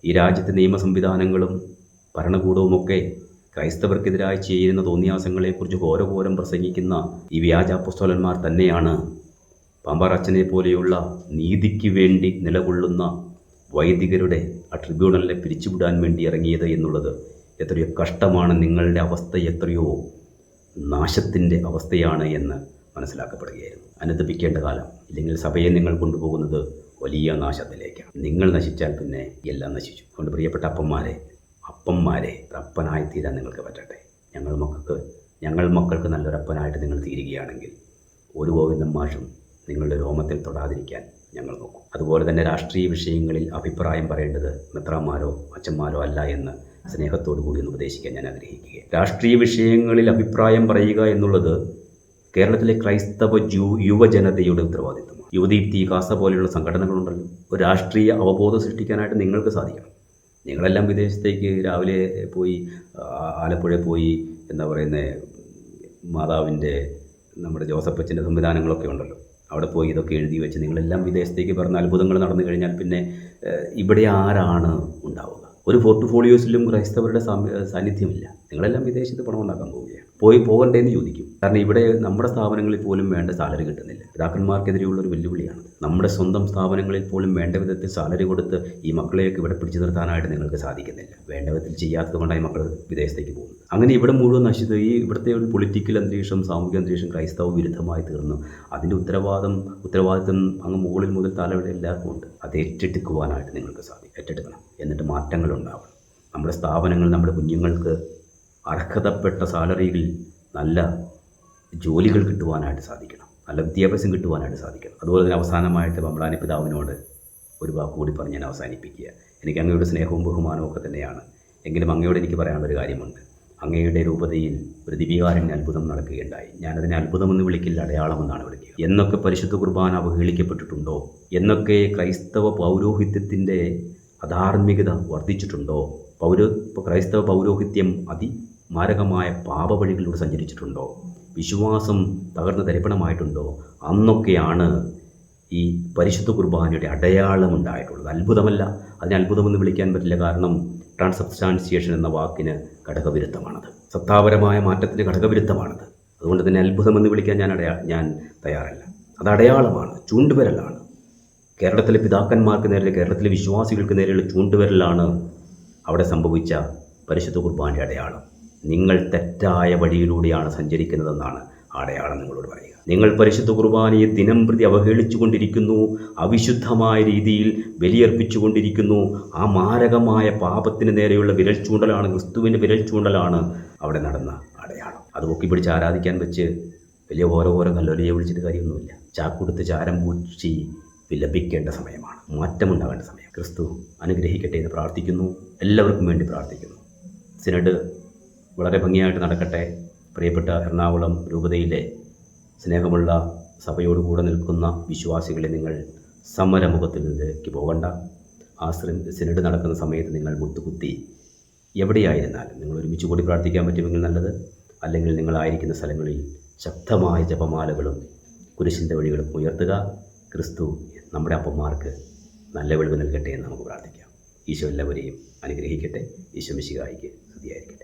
ഈ രാജ്യത്തെ നിയമ സംവിധാനങ്ങളും ഭരണകൂടവുമൊക്കെ ക്രൈസ്തവർക്കെതിരായി ചെയ്യുന്ന തോന്നിയാസങ്ങളെക്കുറിച്ച് ഘോരഘോരം പ്രസംഗിക്കുന്ന ഈ വ്യാജാപ്പുസ്തോലന്മാർ തന്നെയാണ് പാമ്പാറച്ചനെ പോലെയുള്ള നീതിക്ക് വേണ്ടി നിലകൊള്ളുന്ന വൈദികരുടെ ആ ട്രിബ്യൂണലിനെ പിരിച്ചുവിടാൻ വേണ്ടി ഇറങ്ങിയത് എന്നുള്ളത് എത്രയോ കഷ്ടമാണ് നിങ്ങളുടെ അവസ്ഥ എത്രയോ നാശത്തിന്റെ അവസ്ഥയാണ് എന്ന് മനസ്സിലാക്കപ്പെടുകയായിരുന്നു. അനുദപിക്കേണ്ട കാലം ഇല്ലെങ്കിൽ സഭയെ നിങ്ങൾ കൊണ്ടുപോകുന്നത് വലിയ നാശത്തിലേക്കാണ്. നിങ്ങൾ നശിച്ചാൽ പിന്നെ എല്ലാം നശിച്ചു. അതുകൊണ്ട് പ്രിയപ്പെട്ട അപ്പന്മാരെ അപ്പന്മാരെ അപ്പനായി തീരാൻ നിങ്ങൾക്ക് പറ്റട്ടെ. ഞങ്ങൾ മക്കൾക്ക് ഞങ്ങൾ മക്കൾക്ക് നല്ലൊരപ്പനായിട്ട് നിങ്ങൾ തീരുകയാണെങ്കിൽ ഒരു ഗോവിന്ദൻ മാഷും നിങ്ങളുടെ രോമത്തിൽ തൊടാതിരിക്കാൻ ഞങ്ങൾ നോക്കും. അതുപോലെ തന്നെ രാഷ്ട്രീയ വിഷയങ്ങളിൽ അഭിപ്രായം പറയേണ്ടത് മിത്രന്മാരോ അച്ഛന്മാരോ അല്ല എന്ന് സ്നേഹത്തോടു കൂടി ഒന്ന് ഉപദേശിക്കാൻ ഞാൻ ആഗ്രഹിക്കുക രാഷ്ട്രീയ വിഷയങ്ങളിൽ അഭിപ്രായം പറയുക എന്നുള്ളത് കേരളത്തിലെ ക്രൈസ്തവ ജു യുവജനതയുടെ ഉത്തരവാദിത്വമാണ്. യുവദീപ്തി കാസ പോലെയുള്ള സംഘടനകളുണ്ടല്ലോ. ഒരു രാഷ്ട്രീയ അവബോധം സൃഷ്ടിക്കാനായിട്ട് നിങ്ങൾക്ക് സാധിക്കണം. നിങ്ങളെല്ലാം വിദേശത്തേക്ക് രാവിലെ പോയി ആലപ്പുഴ പോയി എന്താ പറയുന്നത് മാതാവിന്റെ നമ്മുടെ ജോസഫച്ചന്റെ സംവിധാനങ്ങളൊക്കെ ഉണ്ടല്ലോ. അവിടെ പോയി ഇതൊക്കെ എഴുതി വെച്ച് നിങ്ങളെല്ലാം വിദേശത്തേക്ക് പറഞ്ഞ അത്ഭുതങ്ങൾ നടന്നു കഴിഞ്ഞാൽ പിന്നെ ഇവിടെ ആരാണ് ഉണ്ടാവുക? ഒരു പോർട്ട്ഫോളിയോസിലും ക്രൈസ്തവരുടെ സാന്നിധ്യമില്ല. നിങ്ങളെല്ലാം വിദേശത്ത് പണം ഉണ്ടാക്കാൻ പോവുകയാണ്. പോയി പോകണ്ടേന്ന് ചോദിക്കും. കാരണം ഇവിടെ നമ്മുടെ സ്ഥാപനങ്ങളിൽ പോലും വേണ്ട സാലറി കിട്ടുന്നില്ല. പിതാക്കന്മാർക്കെതിരെയുള്ള ഒരു വെല്ലുവിളിയാണ്. നമ്മുടെ സ്വന്തം സ്ഥാപനങ്ങളിൽ പോലും വേണ്ട വിധത്തിൽ സാലറി കൊടുത്ത് ഈ മക്കളെയൊക്കെ ഇവിടെ പിടിച്ചു നിർത്താനായിട്ട് നിങ്ങൾക്ക് സാധിക്കുന്നില്ല. വേണ്ട വിധത്തിൽ ചെയ്യാത്തത് കൊണ്ടാണ് മക്കൾ വിദേശത്തേക്ക് പോകുന്നത്. അങ്ങനെ ഇവിടെ മുഴുവൻ നശിത ഈ ഇവിടുത്തെ ഒരു പൊളിറ്റിക്കൽ അന്തരീക്ഷം സാമൂഹിക അന്തരീക്ഷം ക്രൈസ്തവ വിരുദ്ധമായി തീർന്നു. അതിന്റെ ഉത്തരവാദം ഉത്തരവാദിത്വം അങ്ങ് മുകളിൽ മുതൽ തലവിടെ എല്ലാവർക്കും ഉണ്ട്. അത് ഏറ്റെടുക്കുവാനായിട്ട് നിങ്ങൾക്ക് സാധിക്കും. ഏറ്റെടുക്കണം. എന്നിട്ട് മാറ്റങ്ങൾ ഉണ്ടാവണം. നമ്മുടെ സ്ഥാപനങ്ങൾ നമ്മുടെ കുഞ്ഞുങ്ങൾക്ക് അർഹതപ്പെട്ട സാലറിയിൽ നല്ല ജോലികൾ കിട്ടുവാനായിട്ട് സാധിക്കണം. നല്ല വിദ്യാഭ്യാസം കിട്ടുവാനായിട്ട് സാധിക്കണം. അതുപോലെ തന്നെ അവസാനമായിട്ട് ബംബ്ലാനി പിതാവിനോട് ഒരു വാക്ക് കൂടി പറഞ്ഞ് ഞാൻ അവസാനിപ്പിക്കുക. എനിക്ക് അങ്ങയുടെ സ്നേഹവും ബഹുമാനവും ഒക്കെ തന്നെയാണ്. എങ്കിലും അങ്ങയോട് എനിക്ക് പറയാനുള്ളൊരു കാര്യമുണ്ട്. അങ്ങയുടെ രൂപതയിൽ ഒരു ദിവ്യകാരന്റെ അത്ഭുതം നടക്കുകയുണ്ടായി. ഞാനതിനെ അത്ഭുതമെന്ന് വിളിക്കില്ല അടയാളമെന്നാണ് വിളിക്കുക. എന്നൊക്കെ പരിശുദ്ധ കുർബാന അവഹേളിക്കപ്പെട്ടിട്ടുണ്ടോ? എന്നൊക്കെ ക്രൈസ്തവ പൗരോഹിത്യത്തിന്റെ അധാർമികത വർദ്ധിച്ചിട്ടുണ്ടോ? പൗരോ ക്രൈസ്തവ പൗരോഹിത്യം അതിമാരകമായ പാപവഴികളിലൂടെ സഞ്ചരിച്ചിട്ടുണ്ടോ? വിശ്വാസം തകർന്ന് തരിപ്പണമായിട്ടുണ്ടോ? അന്നൊക്കെയാണ് ഈ പരിശുദ്ധ കുർബാനയുടെ അടയാളം ഉണ്ടായിട്ടുള്ളത് അത്ഭുതമല്ല. അതിനെ അത്ഭുതമെന്ന് വിളിക്കാൻ പറ്റില്ല. കാരണം ട്രാൻസബ്സ്റ്റാൻസിയേഷൻ എന്ന വാക്കിന് ഘടകവിരുദ്ധമാണത്. സത്താപരമായ മാറ്റത്തിന് ഘടകവിരുദ്ധമാണത്. അതുകൊണ്ട് തന്നെ അത്ഭുതമെന്ന് വിളിക്കാൻ ഞാൻ അടയാ ഞാൻ തയ്യാറല്ല. അത് അടയാളമാണ്. ചൂണ്ടുവിരലാണ്. കേരളത്തിലെ പിതാക്കന്മാർക്ക് നേരെ കേരളത്തിലെ വിശ്വാസികൾക്ക് നേരെയുള്ള ചൂണ്ടുവിരലാണ് അവിടെ സംഭവിച്ച പരിശുദ്ധ കുർബാനയുടെ അടയാളം. നിങ്ങൾ തെറ്റായ വഴിയിലൂടെയാണ് സഞ്ചരിക്കുന്നതെന്നാണ് അടയാളം നിങ്ങളോട് പറയുക. നിങ്ങൾ പരിശുദ്ധ കുർബാനയെ ദിനം പ്രതി അവഹേളിച്ചുകൊണ്ടിരിക്കുന്നു അവിശുദ്ധമായ രീതിയിൽ ബലിയർപ്പിച്ചുകൊണ്ടിരിക്കുന്നു ആ മാരകമായ പാപത്തിന് നേരെയുള്ള വിരൽ ചൂണ്ടലാണ് ക്രിസ്തുവിന്റെ വിരൽ ചൂണ്ടലാണ് അവിടെ നടന്ന അടയാളം. അത് പൊക്കി പിടിച്ച് ആരാധിക്കാൻ വെച്ച് വലിയ ഓരോ ഓരോ കല്ലൊലിയെ വിളിച്ചിട്ട് കാര്യമൊന്നുമില്ല. ചാക്കുടുത്ത് ചാരം പൂച്ചി വിലപിക്കേണ്ട സമയമാണ് മാറ്റമുണ്ടാകേണ്ട സമയം. ക്രിസ്തു അനുഗ്രഹിക്കട്ടെ എന്ന് പ്രാർത്ഥിക്കുന്നു എല്ലാവർക്കും വേണ്ടി പ്രാർത്ഥിക്കുന്നു. സിനഡ് വളരെ ഭംഗിയായിട്ട് നടക്കട്ടെ. പ്രിയപ്പെട്ട എറണാകുളം രൂപതയിലെ സ്നേഹമുള്ള സഭയോട് കൂടെ നിൽക്കുന്ന വിശ്വാസികളെ നിങ്ങൾ സമരമുഖത്തിൽ നിന്നേക്ക് പോകണ്ട. ആ സിനഡ് നടക്കുന്ന സമയത്ത് നിങ്ങൾ മുട്ടുകുത്തി എവിടെയായിരുന്നാലും നിങ്ങൾ ഒരുമിച്ച് കൂടി പ്രാർത്ഥിക്കാൻ പറ്റുമെങ്കിൽ നല്ലത്. അല്ലെങ്കിൽ നിങ്ങളായിരിക്കുന്ന സ്ഥലങ്ങളിൽ ശക്തമായ ജപമാലകളും കുരിശിന്റെ വഴികളും ഉയർത്തുക. ക്രിസ്തു നമ്മുടെ അപ്പന്മാർക്ക് നല്ല വെളിവ് നൽകട്ടെ എന്ന് നമുക്ക് പ്രാർത്ഥിക്കാം. ഈശോ എല്ലാവരെയും അനുഗ്രഹിക്കട്ടെ. ഈശോ മിശികായിക്ക് സ്തുതിയായിരിക്കട്ടെ.